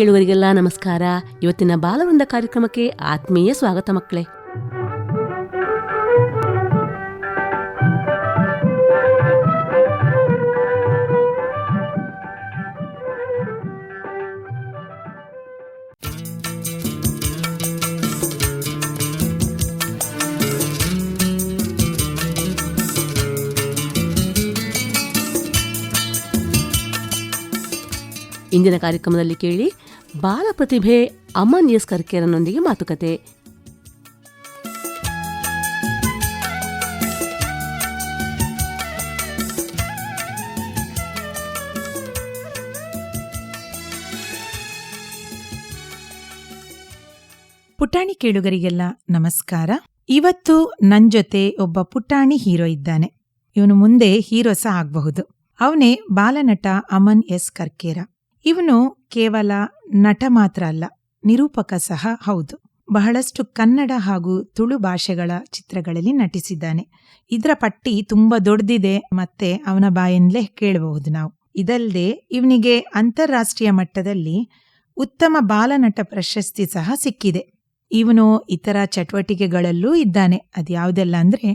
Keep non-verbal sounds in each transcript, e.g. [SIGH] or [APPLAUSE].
ಕೇಳುವರಿಗೆಲ್ಲ ನಮಸ್ಕಾರ. ಇವತ್ತಿನ ಬಾಲವೃಂದ ಕಾರ್ಯಕ್ರಮಕ್ಕೆ ಆತ್ಮೀಯ ಸ್ವಾಗತ ಮಕ್ಕಳೇ. ಇಂದಿನ ಕಾರ್ಯಕ್ರಮದಲ್ಲಿ ಕೇಳಿ ಬಾಲ ಪ್ರತಿಭೆ ಅಮನ್ ಎಸ್ ಕರ್ಕೇರನೊಂದಿಗೆ ಮಾತುಕತೆ. ಪುಟಾಣಿ ಕೇಳುಗರಿಗೆಲ್ಲ ನಮಸ್ಕಾರ. ಇವತ್ತು ನನ್ ಜೊತೆ ಒಬ್ಬ ಪುಟಾಣಿ ಹೀರೋ ಇದ್ದಾನೆ. ಇವನು ಮುಂದೆ ಹೀರೋ ಸಹ ಆಗಬಹುದು. ಅವನೇ ಬಾಲನಟ ಅಮನ್ ಎಸ್ ಕರ್ಕೇರ. ಇವನು ಕೇವಲ ನಟ ಮಾತ್ರ ಅಲ್ಲ, ನಿರೂಪಕ ಸಹ ಹೌದು. ಬಹಳಷ್ಟು ಕನ್ನಡ ಹಾಗೂ ತುಳು ಭಾಷೆಗಳ ಚಿತ್ರಗಳಲ್ಲಿ ನಟಿಸಿದ್ದಾನೆ. ಇದರ ಪಟ್ಟಿ ತುಂಬಾ ದೊಡ್ಡದಿದೆ ಮತ್ತೆ ಅವನ ಬಾಯಿಂದಲೇ ಕೇಳಬಹುದು ನಾವು. ಇದಲ್ಲದೆ ಇವನಿಗೆ ಅಂತಾರಾಷ್ಟ್ರೀಯ ಮಟ್ಟದಲ್ಲಿ ಉತ್ತಮ ಬಾಲನಟ ಪ್ರಶಸ್ತಿ ಸಹ ಸಿಕ್ಕಿದೆ. ಇವನು ಇತರ ಚಟುವಟಿಕೆಗಳಲ್ಲೂ ಇದ್ದಾನೆ. ಅದ್ಯಾವುದೆಲ್ಲ ಅಂದರೆ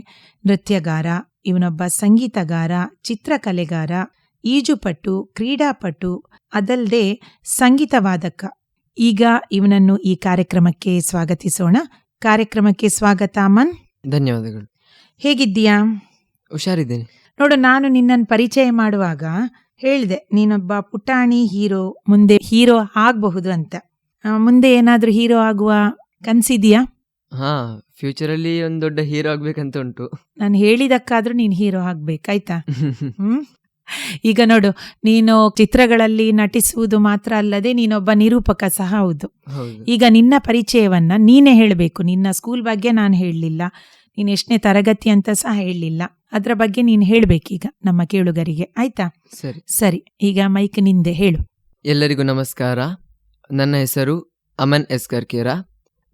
ನೃತ್ಯಗಾರ, ಇವನೊಬ್ಬ ಸಂಗೀತಗಾರ, ಚಿತ್ರಕಲೆಗಾರ ಈಜುಪಟು ಕ್ರೀಡಾಪಟು ಅದಲ್ಲದೆ ಸಂಗೀತವಾದಕ. ಈಗ ಇವನನ್ನು ಈ ಕಾರ್ಯಕ್ರಮಕ್ಕೆ ಸ್ವಾಗತಿಸೋಣ. ಕಾರ್ಯಕ್ರಮಕ್ಕೆ ಸ್ವಾಗತ ಅಮನ್. ಧನ್ಯವಾದಗಳು. ಹೇಗಿದ್ದೀಯಾ? ಹುಷಾರಿದ್ದೇನೆ. ನೋಡು ನಾನು ನಿನ್ನನ್ನು ಪರಿಚಯ ಮಾಡುವಾಗ ಹೇಳಿದೆ ನೀನೊಬ್ಬ ಪುಟಾಣಿ ಹೀರೋ ಮುಂದೆ ಹೀರೋ ಆಗಬಹುದು ಅಂತ. ಮುಂದೆ ಏನಾದರೂ ಹೀರೋ ಆಗುವ ಕನಸಿದೆಯಾ? ಹಾ ಫ್ಯೂಚರ್ ಅಲ್ಲಿ ಒಂದ್ ದೊಡ್ಡ ಹೀರೋ ಆಗ್ಬೇಕಂತ ಉಂಟು. ನಾನು ಹೇಳಿದಕ್ಕಾದ್ರೂ ನೀನು ಹೀರೋ ಆಗ್ಬೇಕಾಯ್ತಾ [LAUGHS] ಹ್ಮ್? ಈಗ ನೋಡು ನೀನು ಚಿತ್ರಗಳಲ್ಲಿ ನಟಿಸುವುದು ಮಾತ್ರ ಅಲ್ಲದೆ ನೀನೊಬ್ಬ ನಿರೂಪಕ ಸಹ ಹೌದು. ಈಗ ನಿನ್ನ ಪರಿಚಯವನ್ನ ನೀನೇ ಹೇಳಬೇಕು. ನಿನ್ನ ಸ್ಕೂಲ್ ಬಗ್ಗೆ ನಾನು ಹೇಳಲಿಲ್ಲ. ನೀನು ಎಷ್ಟನೇ ತರಗತಿ ಅಂತ ಸಹ ಹೇಳಲಿಲ್ಲ. ಅದರ ಬಗ್ಗೆ ನೀನು ಹೇಳಬೇಕೀಗ ನಮ್ಮ ಕೇಳುಗರಿಗೆ. ಆಯ್ತಾ? ಸರಿ. ಸರಿ ಈಗ ಮೈಕ್ ನಿಂದೆ ಹೇಳು. ಎಲ್ಲರಿಗೂ ನಮಸ್ಕಾರ. ನನ್ನ ಹೆಸರು ಅಮನ್ ಎಸ್ ಕರ್ಕೇರ.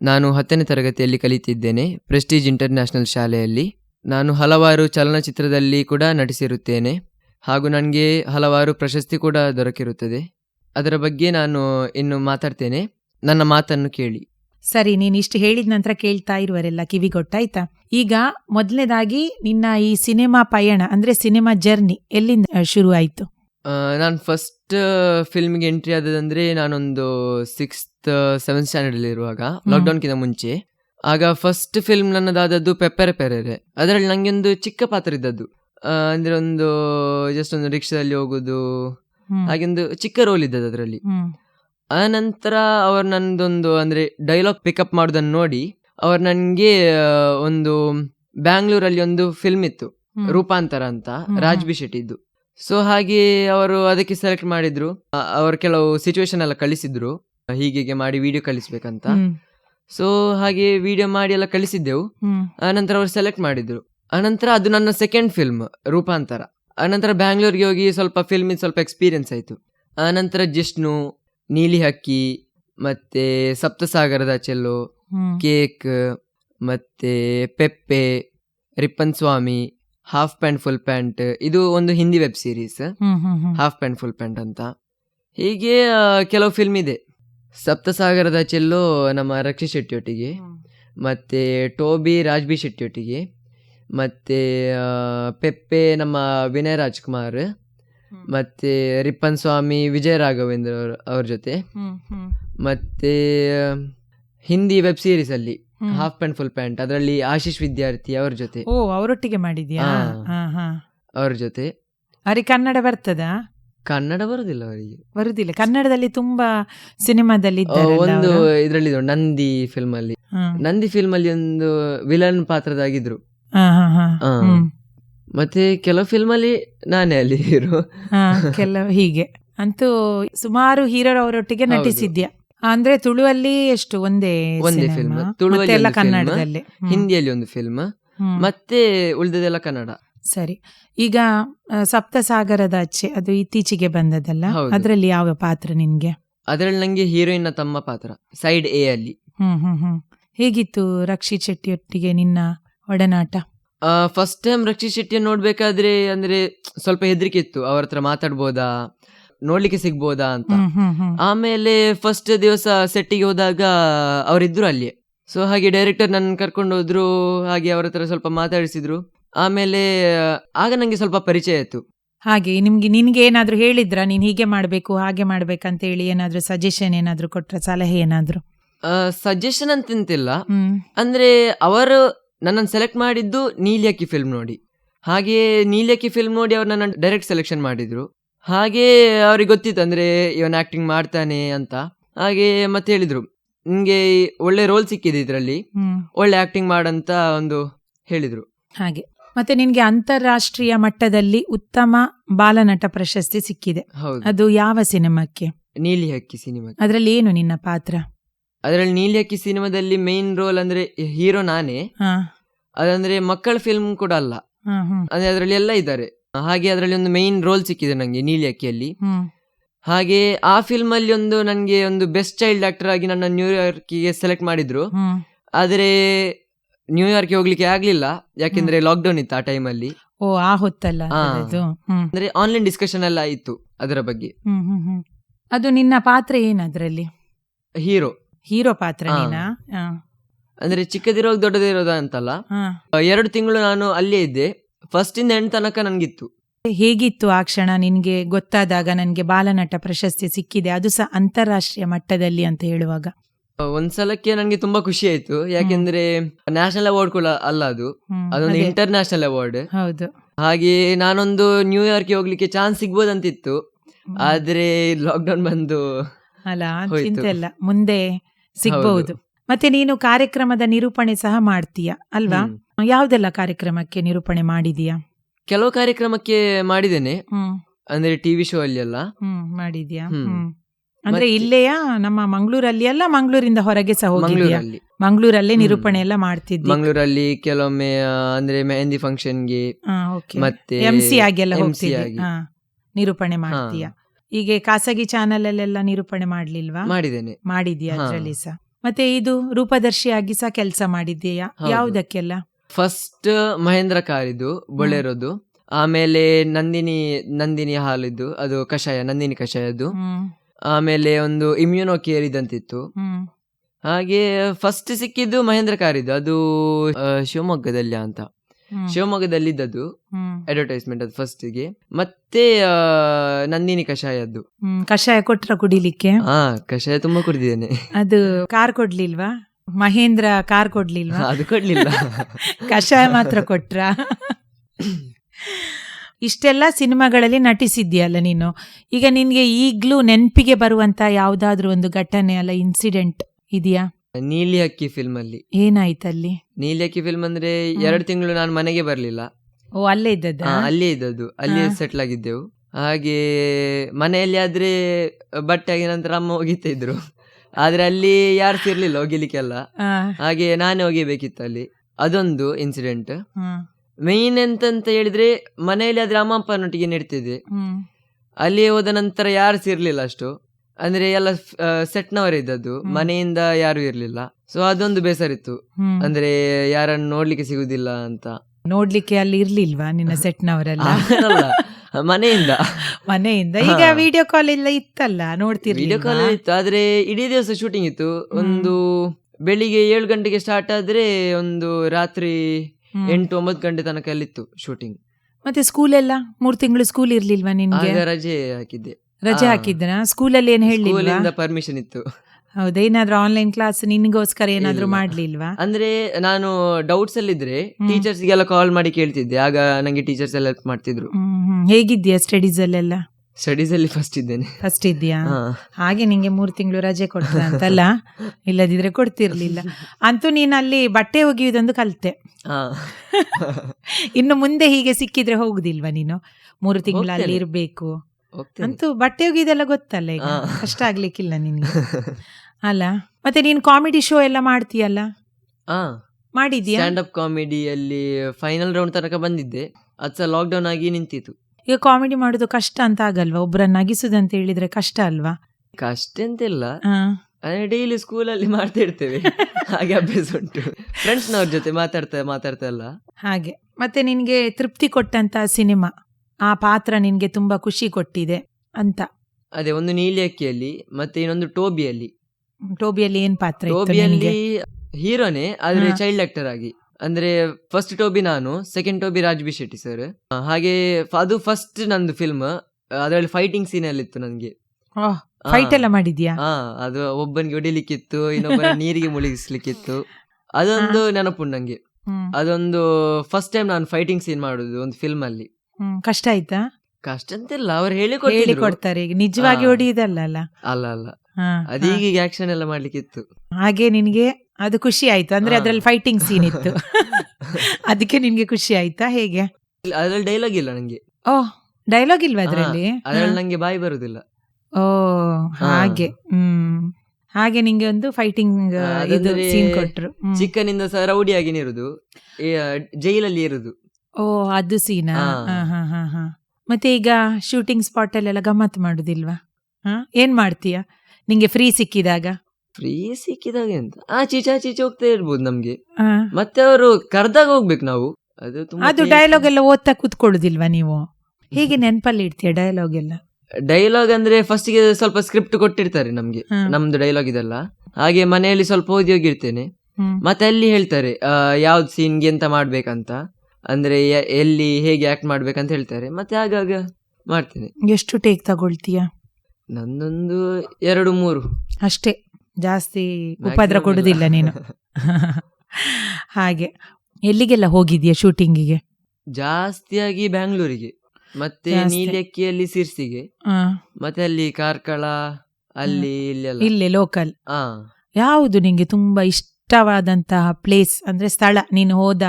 ನಾನು ಹತ್ತನೇ ತರಗತಿಯಲ್ಲಿ ಕಲಿತಿದ್ದೇನೆ ಪ್ರೆಸ್ಟೀಜ್ ಇಂಟರ್ನ್ಯಾಷನಲ್ ಶಾಲೆಯಲ್ಲಿ. ನಾನು ಹಲವಾರು ಚಲನಚಿತ್ರದಲ್ಲಿ ಕೂಡ ನಟಿಸಿರುತ್ತೇನೆ. ಹಾಗೂ ನನಗೆ ಹಲವಾರು ಪ್ರಶಸ್ತಿ ಕೂಡ ದೊರಕಿರುತ್ತದೆ. ಅದರ ಬಗ್ಗೆ ನಾನು ಇನ್ನು ಮಾತಾಡ್ತೇನೆ. ನನ್ನ ಮಾತನ್ನು ಕೇಳಿ. ಸರಿ ನೀನು ಇಷ್ಟು ಹೇಳಿದ ನಂತರ ಕೇಳ್ತಾ ಇರುವರೆಲ್ಲ ಕಿವಿಗೊಟ್ಟಾಯ್ತಾ? ಈಗ ಮೊದಲನೇದಾಗಿ ನಿನ್ನ ಈ ಸಿನಿಮಾ ಪಯಣ ಅಂದ್ರೆ ಸಿನಿಮಾ ಜರ್ನಿ ಎಲ್ಲಿಂದ ಶುರು ಆಯ್ತು? ನಾನು ಫಸ್ಟ್ ಫಿಲ್ಮ್ಗೆ ಎಂಟ್ರಿ ಆದದಂದ್ರೆ ನಾನೊಂದು ಸಿಕ್ಸ್ತ್ ಸೆವೆಂತ್ ಸ್ಟ್ಯಾಂಡರ್ಡ್ ಇರುವಾಗ ಲಾಕ್ಡೌನ್ಕಿಂತ ಮುಂಚೆ. ಆಗ ಫಸ್ಟ್ ಫಿಲ್ಮ್ ನನ್ನದಾದದ್ದು ಪೆಪ್ಪರೆ ಪೆರೆರೆ. ಅದರಲ್ಲಿ ನಂಗೆ ಒಂದು ಚಿಕ್ಕ ಪಾತ್ರ ಇದ್ದದ್ದು ಅಂದ್ರೆ ಒಂದು ಜಸ್ಟ್ ಒಂದು ರಿಕ್ಷಾದಲ್ಲಿ ಹೋಗುದು. ಹಾಗೆ ಒಂದು ಚಿಕ್ಕ ರೋಲ್ ಇದ್ದದ್ದು ಅದರಲ್ಲಿ. ಆ ನಂತರ ಅವ್ರು ನಂದೊಂದು ಅಂದ್ರೆ ಡೈಲಾಗ್ ಪಿಕಪ್ ಮಾಡೋದನ್ನ ನೋಡಿ ಅವ್ರು ನನಗೆ ಒಂದು ಬ್ಯಾಂಗ್ಳೂರಲ್ಲಿ ಒಂದು ಫಿಲ್ಮ್ ಇತ್ತು ರೂಪಾಂತರ ಅಂತ ರಾಜ್ಬಿ ಶೆಟ್ಟಿದ್ದು ಸೊ ಹಾಗೆ ಅವರು ಅದಕ್ಕೆ ಸೆಲೆಕ್ಟ್ ಮಾಡಿದ್ರು. ಅವರು ಕೆಲವು ಸಿಚುವೇಶನ್ ಎಲ್ಲ ಕಳಿಸಿದ್ರು. ಹೀಗೆ ಮಾಡಿ ವಿಡಿಯೋ ಕಳಿಸ್ಬೇಕಂತ. ಸೊ ಹಾಗೆ ವಿಡಿಯೋ ಮಾಡಿ ಎಲ್ಲ ಕಳಿಸಿದ್ದೆವು. ಆ ಆನಂತರ ಅವ್ರು ಸೆಲೆಕ್ಟ್ ಮಾಡಿದ್ರು. ಆನಂತರ ಅದು ನನ್ನ ಸೆಕೆಂಡ್ ಫಿಲ್ಮ್ ರೂಪಾಂತರ. ಆನಂತರ ಬ್ಯಾಂಗ್ಳೂರಿಗೆ ಹೋಗಿ ಸ್ವಲ್ಪ ಫಿಲ್ಮ್ ಸ್ವಲ್ಪ ಎಕ್ಸ್ಪೀರಿಯನ್ಸ್ ಆಯಿತು. ಆನಂತರ ಜಿಷ್ಣು ನೀಲಿ ಹಕ್ಕಿ ಮತ್ತೆ ಸಪ್ತಸಾಗರದ ಚೆಲ್ಲು ಕೇಕ್ ಮತ್ತೆ Pepe Rippan Swamy half pant full pant ಇದು ಒಂದು Hindi web series. Half pant full pant ಅಂತ. ಹೀಗೆ ಕೆಲವು ಫಿಲ್ಮ್ ಇದೆ. ಸಪ್ತಸಾಗರದ ಚೆಲ್ಲು ನಮ್ಮ ರಕ್ಷಿ ಶೆಟ್ಟಿಯೊಟ್ಟಿಗೆ ಮತ್ತೆ ಟೋಬಿ ರಾಜ್ಬಿ ಶೆಟ್ಟಿಯೊಟ್ಟಿಗೆ ಮತ್ತೆ ಪೆಪ್ಪೆ ನಮ್ಮ ವಿನಯ್ ರಾಜ್ಕುಮಾರ್ ಮತ್ತು ರಿಪ್ಪನ್ ಸ್ವಾಮಿ ವಿಜಯ ರಾಘವೇಂದ್ರ ಅವ್ರ ಅವ್ರ ಜೊತೆ. ಮತ್ತೆ ಹಿಂದಿ ವೆಬ್ ಸೀರೀಸ್ ಅಲ್ಲಿ ಹಾಫ್ ಪ್ಯಾಂಟ್ ಫುಲ್ ಪ್ಯಾಂಟ್ ಅದರಲ್ಲಿ ಆಶೀಶ್ ವಿದ್ಯಾರ್ಥಿ ಅವ್ರ ಜೊತೆ. ಓ ಅವರೊಟ್ಟಿಗೆ ಮಾಡಿದ್ಯಾ. ಅವ್ರ ಜೊತೆ. ಅವ್ರಿಗೆ ಕನ್ನಡ ಬರ್ತದಾ? ಕನ್ನಡ ಬರುದಿಲ್ಲ ಅವರಿಗೆ. ಬರುದಿಲ್ಲ. ಕನ್ನಡದಲ್ಲಿ ತುಂಬಾ ಸಿನಿಮಾದಲ್ಲಿ ಒಂದು ಇದ್ರಲ್ಲಿ ಇದು ನಂದಿ ಫಿಲ್ಮ್ ಅಲ್ಲಿ. ನಂದಿ ಫಿಲ್ಮ್ ಅಲ್ಲಿ ಒಂದು ವಿಲನ್ ಪಾತ್ರದಾಗಿದ್ರು. ಮತ್ತೆ ಕೆಲವು ಫಿಲ್ಮ್ ಅಲ್ಲಿ ನಾನೇ ಅಲ್ಲಿ ಹೀರೋ ಕೆಲವು ಹೀಗೆ. ಅಂತೂ ಸುಮಾರು ಹೀರೋ ಅವರೊಟ್ಟಿಗೆ ಹೌದು. ನಟಿಸಿದ್ಯಾ? ಅಂದ್ರೆ ತುಳುವಲ್ಲಿ ಎಷ್ಟು? ಒಂದೇ ಒಂದೇ ಫಿಲ್ಮ್. ತುಳುವಲ್ಲಿ ಕನ್ನಡದಲ್ಲಿ. ಹಿಂದಿಯಲ್ಲಿ ಒಂದು ಫಿಲ್ಮ್ ಮತ್ತೆ ಉಳಿದದೆಲ್ಲ ಕನ್ನಡ. ಸರಿ. ಈಗ ಸಪ್ತಸಾಗರದ ಅಚ್ಚೆ ಅದು ಇತ್ತೀಚೆಗೆ ಬಂದದಲ್ಲ ಅದರಲ್ಲಿ ಯಾವ ಪಾತ್ರ ನಿನ್ಗೆ? ಅದರಲ್ಲಿ ನಂಗೆ ಹೀರೋಯಿನ್ನ ತಮ್ಮ ಪಾತ್ರ. ಸೈಡ್ ಎ ಅಲ್ಲಿ. ಹ್ಮ್ ಹ್ಮ್ ಹ್ಮ್. ಹೇಗಿತ್ತು ರಕ್ಷಿತ್ ಶೆಟ್ಟಿಯೊಟ್ಟಿಗೆ ನಿನ್ನ ಒಡನಾಟ. ಫಸ್ಟ್ ಟೈಮ್ ರಕ್ಷಿತ್ ಶೆಟ್ಟಿ ನೋಡ್ಬೇಕಾದ್ರೆ ಅಂದ್ರೆ ಸ್ವಲ್ಪ ಹೆದರಿಕೆ ಇತ್ತು. ಅವ್ರ ಹತ್ರ ಮಾತಾಡ್ಬೋದಾ? ನೋಡ್ಲಿಕ್ಕೆ ಸಿಗ್ಬೋದಾ ಅಂತ. ಹ್ಮ್ ಹ್ಮ್ ಹ್ಮ್. ಆಮೇಲೆ ಫಸ್ಟ್ ದಿವಸ ಸೆಟ್ಟಿಗೆ ಹೋದಾಗ ಅವರಿದ್ರು ಅಲ್ಲಿ ಸೊ ಹಾಗೆ ಡೈರೆಕ್ಟರ್ ನನ್ನ ಕರ್ಕೊಂಡು ಹೋದ್ರು ಹಾಗೆ ಅವ್ರ ಹತ್ರ ಸ್ವಲ್ಪ ಮಾತಾಡಿಸಿದ್ರು. ಆಮೇಲೆ ಆಗ ನಂಗೆ ಸ್ವಲ್ಪ ಪರಿಚಯ ಆಯ್ತು. ಹಾಗೆ ನಿಮ್ಗೆ ನಿನ್ಗೆ ಏನಾದ್ರೂ ಹೇಳಿದ್ರ? ನೀನ್ ಹೀಗೆ ಮಾಡ್ಬೇಕು ಹಾಗೆ ಮಾಡ್ಬೇಕಂತ ಹೇಳಿ ಏನಾದ್ರೂ ಸಜೆಷನ್ ಏನಾದ್ರೂ ಕೊಟ್ರ ಸಲಹೆ ಏನಾದ್ರೂ? ಸಜೆಷನ್ ಅಂತಿಲ್ಲ ಹ್ಮ್. ಅಂದ್ರೆ ಅವರು ನನ್ನನ್ನು ಸೆಲೆಕ್ಟ್ ಮಾಡಿದ್ದು ನೀಲಿಯಕ್ಕಿ ಫಿಲ್ಮ್ ನೋಡಿ. ಹಾಗೆ ನೀಲಿಯಕ್ಕಿ ಫಿಲ್ಮ್ ನೋಡಿ ಅವ್ರು ನನ್ನ ಡೈರೆಕ್ಟ್ ಸೆಲೆಕ್ಷನ್ ಮಾಡಿದ್ರು. ಹಾಗೆ ಅವ್ರಿಗೆ ಗೊತ್ತಿತ್ತು ಅಂದ್ರೆ ಇವನ್ ಆ್ಯಕ್ಟಿಂಗ್ ಮಾಡ್ತಾನೆ ಅಂತ. ಹಾಗೆ ಮತ್ತೆ ಹೇಳಿದರು ನಿಮಗೆ ಒಳ್ಳೆ ರೋಲ್ ಸಿಕ್ಕಿದೆ ಇದರಲ್ಲಿ. ಒಳ್ಳೆ ಆ್ಯಕ್ಟಿಂಗ್ ಮಾಡಂತ ಒಂದು ಹೇಳಿದರು. ಹಾಗೆ. ಮತ್ತೆ ನಿನ್ಗೆ ಅಂತಾರಾಷ್ಟ್ರೀಯ ಮಟ್ಟದಲ್ಲಿ ಉತ್ತಮ ಬಾಲನಟ ಪ್ರಶಸ್ತಿ ಸಿಕ್ಕಿದೆ. ಹೌದು. ಅದು ಯಾವ ಸಿನಿಮಾಕ್ಕೆ? ನೀಲಿ ಹಕ್ಕಿ ಸಿನಿಮಾ ಅದರಲ್ಲಿ ಏನು ನಿನ್ನ ಪಾತ್ರ? ಅದರಲ್ಲಿ ನೀಲಿ ಹಕ್ಕಿ ಸಿನಿಮಾದಲ್ಲಿ ಮೇನ್ ರೋಲ್ ಅಂದ್ರೆ ಹೀರೋ ನಾನೇ. ಹಾ. ಅದಂದ್ರೆ ಮಕ್ಕಳ ಫಿಲ್ಮ್ ಕೂಡ ಅಲ್ಲ. ಅಂದ್ರೆ ಅದರಲ್ಲಿ ಎಲ್ಲ ಇದ್ದಾರೆ. ಹಾಗೆ ಅದರಲ್ಲಿ ಒಂದು ಮೇನ್ ರೋಲ್ ಸಿಕ್ಕಿದೆ ನಂಗೆ ನೀಲಿಯಕ್ಕಿಯಲ್ಲಿ. ಹಾಗೆ ಆ ಫಿಲ್ಮ್ ಅಲ್ಲಿ ಒಂದು ನನಗೆ ಒಂದು ಬೆಸ್ಟ್ ಚೈಲ್ಡ್ ಆಕ್ಟರ್ ಆಗಿ ನನ್ನ ನ್ಯೂಯಾರ್ಕಿಗೆ ಸೆಲೆಕ್ಟ್ ಮಾಡಿದ್ರು. ಆದ್ರೆ ನ್ಯೂಯಾರ್ಕ್ಗೆ ಹೋಗ್ಲಿಕ್ಕೆ ಆಗ್ಲಿಲ್ಲ. ಯಾಕೆಂದ್ರೆ ಲಾಕ್ಡೌನ್ ಇತ್ತು ಆ ಟೈಮಲ್ಲಿ ಓ ಆ ಹೊತ್ತಲ್ಲ ಅಂದ್ರೆ ಆನ್ಲೈನ್ ಡಿಸ್ಕಷನ್ ಎಲ್ಲ ಇತ್ತು ಅದರ ಬಗ್ಗೆ. ಅದು ನಿನ್ನ ಪಾತ್ರ ಏನ್ ಅದ್ರಲ್ಲಿ? ಹೀರೋ ಹೀರೋ ಪಾತ್ರ ಹಾ. ನೀನಾ ಹಾ. ಅಂದ್ರೆ ಚಿಕ್ಕದಿರೋ ದೊಡ್ಡದಿರೋದ ಅಂತಲ್ಲ. ಹಾ. ಎರಡು ತಿಂಗಳು ನಾನು ಅಲ್ಲೇ ಇದ್ದೆ. ಫಸ್ಟ್ ಇಂದ ಎಂಡ್ ತನಕ ನನ್ಗಿತ್ತು ಹೇಗಿತ್ತು ಆ ಕ್ಷಣ? ನಿನ್ಗೆ ಗೊತ್ತಾದಾಗ ನನ್ಗೆ ಬಾಲನಟ ಪ್ರಶಸ್ತಿ ಸಿಕ್ಕಿದೆ. ಅದು ಸಹ ಅಂತಾರಾಷ್ಟ್ರೀಯ ಮಟ್ಟದಲ್ಲಿ ಅಂತ ಹೇಳುವಾಗ. ಒಂದ್ಸಲಕ್ಕೆ ನನಗೆ ತುಂಬಾ ಖುಷಿ ಆಯ್ತು. ಯಾಕೆಂದ್ರೆ ನ್ಯಾಷನಲ್ ಅವಾರ್ಡ್ ಕೂಡ ಅಲ್ಲ ಅದು. ಹ್ಮ್, ಅದೊಂದು ಅದೇ. ಇಂಟರ್ ನ್ಯಾಷನಲ್ ಅವಾರ್ಡ್ ಹೌದು. ಹಾಗೆ ನಾನೊಂದು ನ್ಯೂಯಾರ್ಕ್ ಹೋಗ್ಲಿಕ್ಕೆ ಚಾನ್ಸ್ ಸಿಗ್ಬೋದಂತಿತ್ತು. ಹ್ಮ್. ಆದ್ರೆ ಲಾಕ್ಡೌನ್ ಬಂದು ಅಲ್ಲ ಹೋಯ್ತು. ಚಿಂತೆ ಇಲ್ಲ. ಮುಂದೆ ಸಿಗ್ಬಹುದು. ಮತ್ತೆ ನೀನು ಕಾರ್ಯಕ್ರಮದ ನಿರೂಪಣೆ ಸಹ ಮಾಡ್ತೀಯ ಅಲ್ವಾ. ಯಾವ್ದೆಲ್ಲ ಕಾರ್ಯಕ್ರಮಕ್ಕೆ ನಿರೂಪಣೆ ಮಾಡಿದೀಯಾ? ಕೆಲವು ಕಾರ್ಯಕ್ರಮಕ್ಕೆ ಮಾಡಿದ್ದೇನೆ. ಅಂದ್ರೆ ಟಿವಿ ಶೋ ಅಲ್ಲಿ ಎಲ್ಲ ಮಾಡಿದ್ಯಾ. ಅಂದ್ರೆ ಇಲ್ಲೆಯಾ ನಮ್ಮ ಮಂಗಳೂರಲ್ಲಿ ಅಲ್ಲ ಮಂಗಳೂರಿಂದ ಹೊರಗೆ ಸಹ ಹೋಗಿದ್ಯಾ? ಮಂಗಳೂರಲ್ಲಿ. ನಿರೂಪಣೆ ಎಲ್ಲ ಮಾಡ್ತಿದ್ವಿ ಮಂಗಳೂರಲ್ಲಿ ಕೆಲವೊಮ್ಮೆ ಅಂದ್ರೆ ಮೆಹಂದಿ ಫಂಕ್ಷನ್ಗೆ. ಮತ್ತೆ ಎಂ ಸಿ ಆಗಿ ಎಲ್ಲ ನಿರೂಪಣೆ ಮಾಡ್ತೀಯ. ಹೀಗೆ ಖಾಸಗಿ ಚಾನೆಲ್ ಅಲ್ಲೆಲ್ಲ ನಿರೂಪಣೆ ಮಾಡ್ಲಿಲ್ವಾ? ಮಾಡಿದ್ದೇನೆ. ಮಾಡಿದ್ಯಾ ಹಾ. ಅದ್ರಲ್ಲಿ ಸಹ? ಮತ್ತೆ ಇದು ರೂಪದರ್ಶಿಯಾಗಿ ಸಹ ಕೆಲಸ ಮಾಡಿದ್ದೀಯಾ? ಯಾವುದಕ್ಕೆಲ್ಲ ಯಾವ್ದಕ್ಕೆಲ್ಲ? ಫಸ್ಟ್ ಮಹೇಂದ್ರ ಕಾರಿದು ಬೊಳೆರೋದು. ಆಮೇಲೆ ನಂದಿನಿ ನಂದಿನಿ ಹಾಲಿದ್ದು ಅದು ಕಷಾಯ ನಂದಿನಿ ಕಷಾಯದ್ದು. ಹ್ಮ್. ಆಮೇಲೆ ಒಂದು ಇಮ್ಯುನೋ ಕೇರ್ ಇದಂತಿತ್ತು ಹ್ಮ್. ಹಾಗೆ ಫಸ್ಟ್ ಸಿಕ್ಕಿದ್ದು ಮಹೇಂದ್ರ ಕಾರಿದ್ದು ಅದು ಆ, ಶಿವಮೊಗ್ಗದಲ್ಲಿ ಅಂತ. ಹ್ಮ್. ಶಿವಮೊಗ್ಗದಲ್ಲಿ ಇದ್ದದ್ದು ಅಡ್ವರ್ಟೈಸ್ಮೆಂಟ್ ಅದು ಫಸ್ಟ್ಗೆ. ಮತ್ತೆ ಆ, ನಂದಿನಿ ಕಷಾಯದ್ದು. ಹ್ಮ್ ಕಷಾಯ ಕೊಟ್ರ ಕುಡಿಲಿಕ್ಕೆ? ಹಾ ಕಷಾಯ ತುಂಬಾ ಕುಡಿದಿದ್ದೇನೆ. ಅದು ಕಾರ್ ಕೊಡ್ಲಿಲ್ವಾ? ಮಹೇಂದ್ರ ಕಾರ್ ಕೊಡ್ಲಿಲ್ವಾ? [LAUGHS] ಅದು ಕೊಡ್ಲಿಲ್ಲ. ಕಷಾಯ ಮಾತ್ರ ಕೊಟ್ರ? ಇಷ್ಟೆಲ್ಲ ಸಿನಿಮಾಗಳಲ್ಲಿ ನಟಿಸಿದ್ಯಲ್ಲ ನೀನು. ಈಗ ನಿನ್ಗೆ ಈಗ್ಲೂ ನೆನ್ಪಿಗೆ ಬರುವಂತ ಯಾವ್ದಾದ್ರು ಒಂದು ಘಟನೆ ಅಲ್ಲ ಇನ್ಸಿಡೆಂಟ್ ಇದೆಯಾ? ನೀಲಿ ಹಕ್ಕಿ ಫಿಲ್ಮ್ ಅಲ್ಲಿ ಏನಾಯ್ತಲ್ಲಿ? ನೀಲಿ ಹಕ್ಕಿ ಫಿಲ್ಮ್ ಅಂದ್ರೆ ಹ್ಮ್. ಎರಡು ತಿಂಗಳು ನಾನು ಮನೆಗೆ ಬರ್ಲಿಲ್ಲ. ಓ ಅಲ್ಲೇ ಇದ್ದದ್ದ? ಆ, ಅಲ್ಲೇ ಇದ್ದದ್ದು. ಅಲ್ಲಿ ಹಾ. ಸೆಟ್ಲ್ ಆಗಿದ್ದೆವು. ಹಾಗೆ ಮನೆಯಲ್ಲಿ ಆದ್ರೆ ಬಟ್ಟೆ ಆಗಿ ನಂತರ ಅಮ್ಮ ಒಗಿತಾ ಇದ್ರು. ಆದ್ರೆ ಅಲ್ಲಿ ಯಾರು ಸಿರ್ಲಿಲ್ಲ ಒಗಿಲಿಕ್ಕೆಲ್ಲ ಹಾಗೆ ನಾನೇ ಒಗಿಬೇಕಿತ್ತು ಅಲ್ಲಿ. ಅದೊಂದು ಇನ್ಸಿಡೆಂಟ್ ಮೇನ್ ಎಂತಂತ ಹೇಳಿದ್ರೆ ಮನೆಯಲ್ಲಿ ಆದ್ರೆ ಅಮ್ಮ ಅಪ್ಪನೊಟ್ಟಿಗೆ ನೆಡ್ತಿದ್ದೆ. ಅಲ್ಲಿ ಹೋದ ನಂತರ ಯಾರು ಸಿರ್ಲಿಲ್ಲ ಅಷ್ಟು. ಅಂದ್ರೆ ಎಲ್ಲ ಸೆಟ್ನವರೇ ಇದ್ದದ್ದು. ಮನೆಯಿಂದ ಯಾರು ಇರ್ಲಿಲ್ಲ. ಸೊ ಅದೊಂದು ಬೇಸರಿತ್ತು. ಅಂದ್ರೆ ಯಾರನ್ನು ನೋಡ್ಲಿಕ್ಕೆ ಸಿಗುದಿಲ್ಲ ಅಂತ. ನೋಡ್ಲಿಕ್ಕೆ ಅಲ್ಲಿ ಇರ್ಲಿಲ್ವಾ ನಿನ್ನ ಸೆಟ್ನವರೆಲ್ಲ ಅಲ್ಲ, ಮನೆಯಿಂದ. ಮನೆಯಿಂದ. ಈಗ ಹಾ. ವಿಡಿಯೋ ಕಾಲ್ ಎಲ್ಲ ಇತ್ತಲ್ಲ ವಿಡಿಯೋ ಕಾಲ್ ಇತ್ತು. ಆದ್ರೆ ಇಡೀ ದಿವಸ ಶೂಟಿಂಗ್ ಇತ್ತು. ಒಂದು ಬೆಳಿಗ್ಗೆ ಏಳು ಗಂಟೆಗೆ ಸ್ಟಾರ್ಟ್ ಆದ್ರೆ ಒಂದು ರಾತ್ರಿ ಹ್ಮ್. ಎಂಟು ಒಂಬತ್ತು ಗಂಟೆ ತನಕ ಅಲ್ಲಿತ್ತು ಶೂಟಿಂಗ್ ಮತ್ತೆ ಸ್ಕೂಲ್ ಎಲ್ಲ? ಮೂರ್ ತಿಂಗಳು ಸ್ಕೂಲ್ ಇರ್ಲಿಲ್ವಾ ನಿನ್ಗೆ? ಆಗ ರಜೆ ಹಾಕಿದ್ದೆ. ರಜೆ ಹಾಕಿದ್ರಾ ಸ್ಕೂಲಲ್ಲಿ ಏನ್ ಹೇಳಿಲ್ವಾ ಸ್ಕೂಲಿಂದ ಪರ್ಮಿಷನ್ ಇತ್ತು. ಹೌದೇನಾದ್ರೂ ಆನ್ಲೈನ್ ಕ್ಲಾಸ್ ನಿನ್ಗೋಸ್ಕರ ಏನಾದ್ರೂ ಇಲ್ಲ. ಮಾಡ್ಲಿಲ್ವಾ? ಅಂದ್ರೆ ನಾನು ಡೌಟ್ಸ್ ಅಲ್ಲಿ ಇದ್ರೆ ಟೀಚರ್ಸ್ ಗೆಲ್ಲ ಕಾಲ್ ಮಾಡಿ ಕೇಳ್ತಿದ್ದೆ. ಆಗ ನಂಗೆ ಟೀಚರ್ಸ್ ಎಲ್ಲ ಹೆಲ್ಪ್ ಮಾಡ್ತಿದ್ರು. ಹ್ಮ್, ಹ್ಮ್. ಹೇಗಿದ್ಯಾ ಸ್ಟಡೀಸ್ ಅಲ್ಲೆಲ್ಲ? ಸ್ಟಡೀಸ್ ಅಲ್ಲಿ ಫಸ್ಟ್ ಇದ್ದೇನೆ. ಫಸ್ಟ್ ಇದ್ಯಾ ಹಾ. ಹಾಗೆ ನಿಂಗೆ ಮೂರ್ ತಿಂಗಳು ರಜೆ ಕೊಟ್ರ ಅಂತಲ್ಲ? [LAUGHS] ಇಲ್ಲದಿದ್ರೆ ಕೊಡ್ತಿರ್ಲಿಲ್ಲ. ಅಂತೂ ನೀನ್ ಅಲ್ಲಿ ಬಟ್ಟೆ ಒಗೆಯುವುದೊಂದು ಕಲ್ತೆ. ಹಾ. [LAUGHS] ಇನ್ನು ಮುಂದೆ ಹೀಗೆ ಸಿಕ್ಕಿದ್ರೆ ಹೋಗುದಿಲ್ವಾ ನೀನು? ಮೂರು ತಿಂಗಳು ಅಲ್ಲಿ ಹೋಗ್ತೇನೆ. ಇರ್ಬೇಕು. ಅಂತೂ ಬಟ್ಟೆ ಒಗೆಯೋದೆಲ್ಲ ಗೊತ್ತಲ್ಲ ಈಗ? ಕಷ್ಟ ಆಗ್ಲಿಕ್ಕಿಲ್ಲ ನಿನ್ಗೆ. [LAUGHS] ಅಲ್ಲ ಮತ್ತೆ ನೀನ್ ಕಾಮಿಡಿ ಶೋ ಎಲ್ಲ ಮಾಡ್ತೀಯಲ್ಲ? ಆ ಮಾಡಿದ್ಯಾ? ಸ್ಟ್ಯಾಂಡ್ ಅಪ್ ಕಾಮಿಡಿಯಲ್ಲಿ ಫೈನಲ್ ರೌಂಡ್ ತನಕ ಬಂದಿದ್ದೆ. ಅದ್ಸ ಲಾಕ್ಡೌನ್ ಆಗಿ ನಿಂತಿತ್ತು ಈಗ ಕಾಮಿಡಿ ಮಾಡೋದು ಕಷ್ಟ ಅಂತ ಆಗಲ್ವಾ? ಒಬ್ರನ್ನ ಅಂತ ಹೇಳಿದ್ರೆ ಕಷ್ಟ ಅಲ್ವಾ? ಕಷ್ಟ ಅಂದ್ರೆ ಡೈಲಿ ಸ್ಕೂಲಲ್ಲಿ ಮಾಡ್ತಾ ಇರ್ತೇವೆ. [LAUGHS] ಹಾಗೆ ಅಭ್ಯಾಸ ಉಂಟು. ಫ್ರೆಂಡ್ಸ್ನವ್ರ ಜೊತೆ ಮಾತಾಡ್ತಾ ಮಾತಾಡ್ತಾ ಇಲ್ಲ ಹಾಗೆ. ಮತ್ತೆ ನಿನ್ಗೆ ತೃಪ್ತಿ ಕೊಟ್ಟಂತ ಸಿನಿಮಾ ಆ ಪಾತ್ರ ನಿನ್ಗೆ ತುಂಬಾ ಖುಷಿ ಕೊಟ್ಟಿದೆ ಅಂತ. ಅದೇ ಒಂದು ನೀಲಿ ಅಕ್ಕಿಯಲ್ಲಿ ಮತ್ತೆ ಇನ್ನೊಂದು ಟೋಬಿಯಲ್ಲಿ. ಟೋಬಿಯಲ್ಲಿ ಏನ್ ಪಾತ್ರ ಇತ್ತು ಟೋಬಿಯಲ್ಲಿ ನಿನಗೆ? ಹೀರೋನೇ ಆದ್ರೆ ಹಾ. ಚೈಲ್ಡ್ ಆಕ್ಟರ್ ಆಗಿ. ಅಂದ್ರೆ ಫಸ್ಟ್ ಟೋಬಿ ನಾನು second Toby Raj B Shetty sir ಹಾಗೆ ಫ- ಅದು ಫಸ್ಟ್ ನಂದು ಫಿಲ್ಮ್ ಅದರಲ್ಲಿ ಫೈಟಿಂಗ್ ಸೀನ್ ಅಲ್ಲಿ ಇತ್ತು ನನ್ಗೆ ಓಹ್, ಫೈಟ್ ಎಲ್ಲ ಮಾಡಿದ್ಯಾ? ಹಾ ಅದು ಒಬ್ಬನಿಗೆ ಹೊಡಿಲಿಕ್ಕಿತ್ತು ಇನ್ನೊಬ್ಬನ [LAUGHS] ನೀರಿಗೆ ಮುಳುಗಿಸ್ಲಿಕ್ಕಿತ್ತು. ಅದೊಂದು ನೆನಪು ನಂಗೆ. ಹ್ಮ್, ಅದೊಂದು ಫಸ್ಟ್ ಟೈಮ್ ನಾನು ಫೈಟಿಂಗ್ ಸೀನ್ ಮಾಡುದು ಒಂದು ಫಿಲ್ಮ್ ಅಲ್ಲಿ. ಕಷ್ಟ ಆಯ್ತಾ? ಕಷ್ಟ ಅಂತಿಲ್ಲ ಅವ್ರು ಹೇಳಿ ಹೇಳಿ ಕೊಡ್ತಾರೆ ಈಗ. ನಿಜವಾಗಿ ಹಾ. ಹೊಡಿಯುದಲ್ಲ ಅಲ್ಲ? ಅಲ್ಲ ಅಲ್ಲ. ಹಾ, ಅದೀಗ ಆಕ್ಷನ್ ಎಲ್ಲ ಮಾಡ್ಲಿಕ್ಕಿತ್ತು. ಇತ್ತು ಹಾಗೆ ನಿನ್ಗೆ ಅದು ಖುಷಿ ಆಯ್ತು. ಅಂದ್ರೆ ಹಾ. ಅದ್ರಲ್ಲಿ ಫೈಟಿಂಗ್ ಸೀನ್ ಇತ್ತು. [LAUGHS] ಅದಕ್ಕೆ ನಿನ್ಗೆ ಖುಷಿ ಆಯ್ತಾ? ಹೇಗೆ? ಅದ್ರಲ್ಲಿ ಡೈಲಾಗ್ ಇಲ್ಲ ನಂಗೆ. ಓಹ್ ಡೈಲಾಗ್ ಇಲ್ವಾ ಅದ್ರಲ್ಲಿ? ಅದ್ರಲ್ಲಿ ನಂಗೆ ಬಾಯಿ ಬರುದಿಲ್ಲ. ಓ ಹಾಗೆ. ಹ್ಮ್. ಹಾಗೆ ನಿಂಗೆ ಒಂದು ಫೈಟಿಂಗ್ ಇದು ಅದಂದ್ರೆ ಸೀನ್ ಕೊಟ್ರು. ಹ್ಮ್. ಚಿಕ್ಕನಿಂದ ಸಹ ರೌಡಿಯಾಗಿ ಇರುದು ಜೈಲಲ್ಲಿ ಇರುದು. ಓ ಅದು ಸೀನಾ ಹಾ. ಹಾ ಹಾ. ಮತ್ತೆ ಈಗ ಶೂಟಿಂಗ್ ಸ್ಪಾಟ್ ಅಲ್ಲೆಲ್ಲ ಗಮ್ಮತ್ ಮಾಡುದಿಲ್ವಾ? ಹಾ? ಏನ್ ಮಾಡ್ತೀಯ? ನಿಂಗೆ ಫ್ರೀ ಸಿಕ್ಕಿದಾಗ? ಫ್ರೀ ಸಿಕ್ಕಿದಾಗ ಎಂತ? ಆ ಚೀಚ ಚೀಚೆ ಹೋಗ್ತಾ ಇರ್ಬೋದು ನಮ್ಗೆ. ಆ, ಮತ್ತೆ ಅವರು ಕರ್ದಾಗ ಹೋಗ್ಬೇಕು ನಾವು. ಅದು ತುಂಬಾ ಅದು ಡೈಲಾಗ್ ಎಲ್ಲ ಓದ್ತಾ ಕೂತ್ಕೊಳ್ಳುದಿಲ್ವಾ ನೀವು? ಹೀಗೆ [LAUGHS] ನೆನಪಲ್ಲಿ ಇಡ್ತೀಯ ಡೈಲಾಗ್ ಎಲ್ಲ? ಡೈಲಾಗ್ ಅಂದ್ರೆ ಫಸ್ಟ್ಗೆ ಸ್ವಲ್ಪ ಸ್ಕ್ರಿಪ್ಟ್ ಕೊಟ್ಟಿರ್ತಾರೆ ನಮ್ಗೆ. ಹಾ. ನಮ್ದು ಡೈಲಾಗ್ ಇದೆಲ್ಲ. ಹಾಗೆ ಮನೆಯಲ್ಲಿ ಸ್ವಲ್ಪ ಓದಿ ಹೋಗಿರ್ತೇನೆ. ಹ್ಮ್. ಮತ್ತೆ ಅಲ್ಲಿ ಹೇಳ್ತಾರೆ ಆ, ಯಾವ್ದು ಸೀನ್ಗೆ ಎಂತ ಮಾಡ್ಬೇಕಂತ. ಅಂದ್ರೆ ಎಲ್ಲಿ ಹೇಗೆ ಆಕ್ಟ್ ಮಾಡ್ಬೇಕಂತ ಹೇಳ್ತಾರೆ. ಮತ್ತೆ ಆಗಾಗ ಮಾಡ್ತೇನೆ. ಎಷ್ಟು ಟೇಕ್ ತಗೊಳ್ತೀಯ? ನಂದೊಂದು ಎರಡು ಮೂರು. ಅಷ್ಟೇ. ಜಾಸ್ತಿ ಉಪದ್ರ ಕೊಡುದಿಲ್ಲ. ನೀನು. [LAUGHS] ಹಾಗೆ. ಎಲ್ಲಿಗೆಲ್ಲ ಹೋಗಿದ್ಯಾ ಶೂಟಿಂಗಿಗೆ ಜಾಸ್ತಿಯಾಗಿ ಬ್ಯಾಂಗ್ಳೂರಿಗೆ. ಮತ್ತೆ ಜಾಸ್ತಿ. ನೀಲಕ್ಕಿಯಲ್ಲಿ ಸಿರ್ಸಿಗೆ. ಮತ್ತೆ ಅಲ್ಲಿ ಕಾರ್ಕಳ ಅಲ್ಲಿ ಇಲ್ಲಿ ಇಲ್ಲೇ ಲೋಕಲ್ ಹಾ. ಯಾವುದು ನಿಂಗೆ ತುಂಬಾ ಇಷ್ಟವಾದಂತಹ ಪ್ಲೇಸ್ ಅಂದ್ರೆ ಸ್ಥಳ? ನೀನು ಹೋದ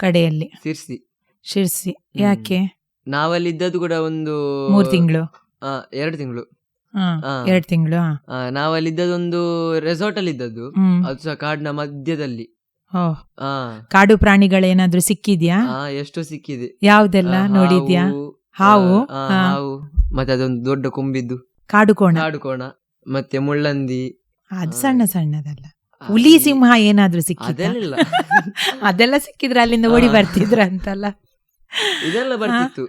ಕಡೆಯಲ್ಲಿ. ಶಿರ್ಸಿ. ಶಿರ್ಸಿ ಯಾಕೆ? ನಾವಲ್ಲಿ ಇದ್ದದ್ದು ಕೂಡ ಒಂದು ಮೂರ್ ತಿಂಗಳು. ಆ, ಎರಡು ತಿಂಗಳು. ಎರಡು ಹಾ. ಎರಡ್ ತಿಂಗಳು ನಾವಲ್ಲಿ ಇದ್ದದೊಂದು ರೆಸಾರ್ಟ್ ಅಲ್ಲಿ ಇದ್ದದ್ದು ಹ್ಮ್. ಅದು ಸಹ ಕಾಡಿನ ಮಧ್ಯದಲ್ಲಿ. ಓ. ಆ. ಕಾಡು ಪ್ರಾಣಿಗಳೇನಾದ್ರೂ ಸಿಕ್ಕಿದ್ಯಾ? ಆ, ಎಷ್ಟೋ ಸಿಕ್ಕಿದೆ. ಯಾವ್ದೆಲ್ಲ? ಆ, ನೋಡಿದ್ಯಾ? ಹಾವು, ಹಾವು? ಆ, ಹಾ. ಹಾವು ಮತ್ತೆ ಅದೊಂದು ದೊಡ್ಡ ಕೊಂಬಿದ್ದು. ಕಾಡು ಕೋಣ ಕಾಡುಕೋಣ ಮತ್ತೆ ಮುಳ್ಳಂದಿ. ಅದು ಆ. ಸಣ್ಣ ಸಣ್ಣದಲ್ಲ. ಹುಲಿ ಸಿಂಹ ಏನಾದ್ರೂ ಸಿಕ್ಕಿದ ಅದೆಲ್ಲ. [LAUGHS] ಅದೆಲ್ಲ ಸಿಕ್ಕಿದ್ರೆ ಅಲ್ಲಿಂದ ಓಡಿ. ಬರ್ತಿದ್ರ ಅಂತಲ್ಲ. ಇದೆಲ್ಲ ಬರ್ತಿತ್ತು.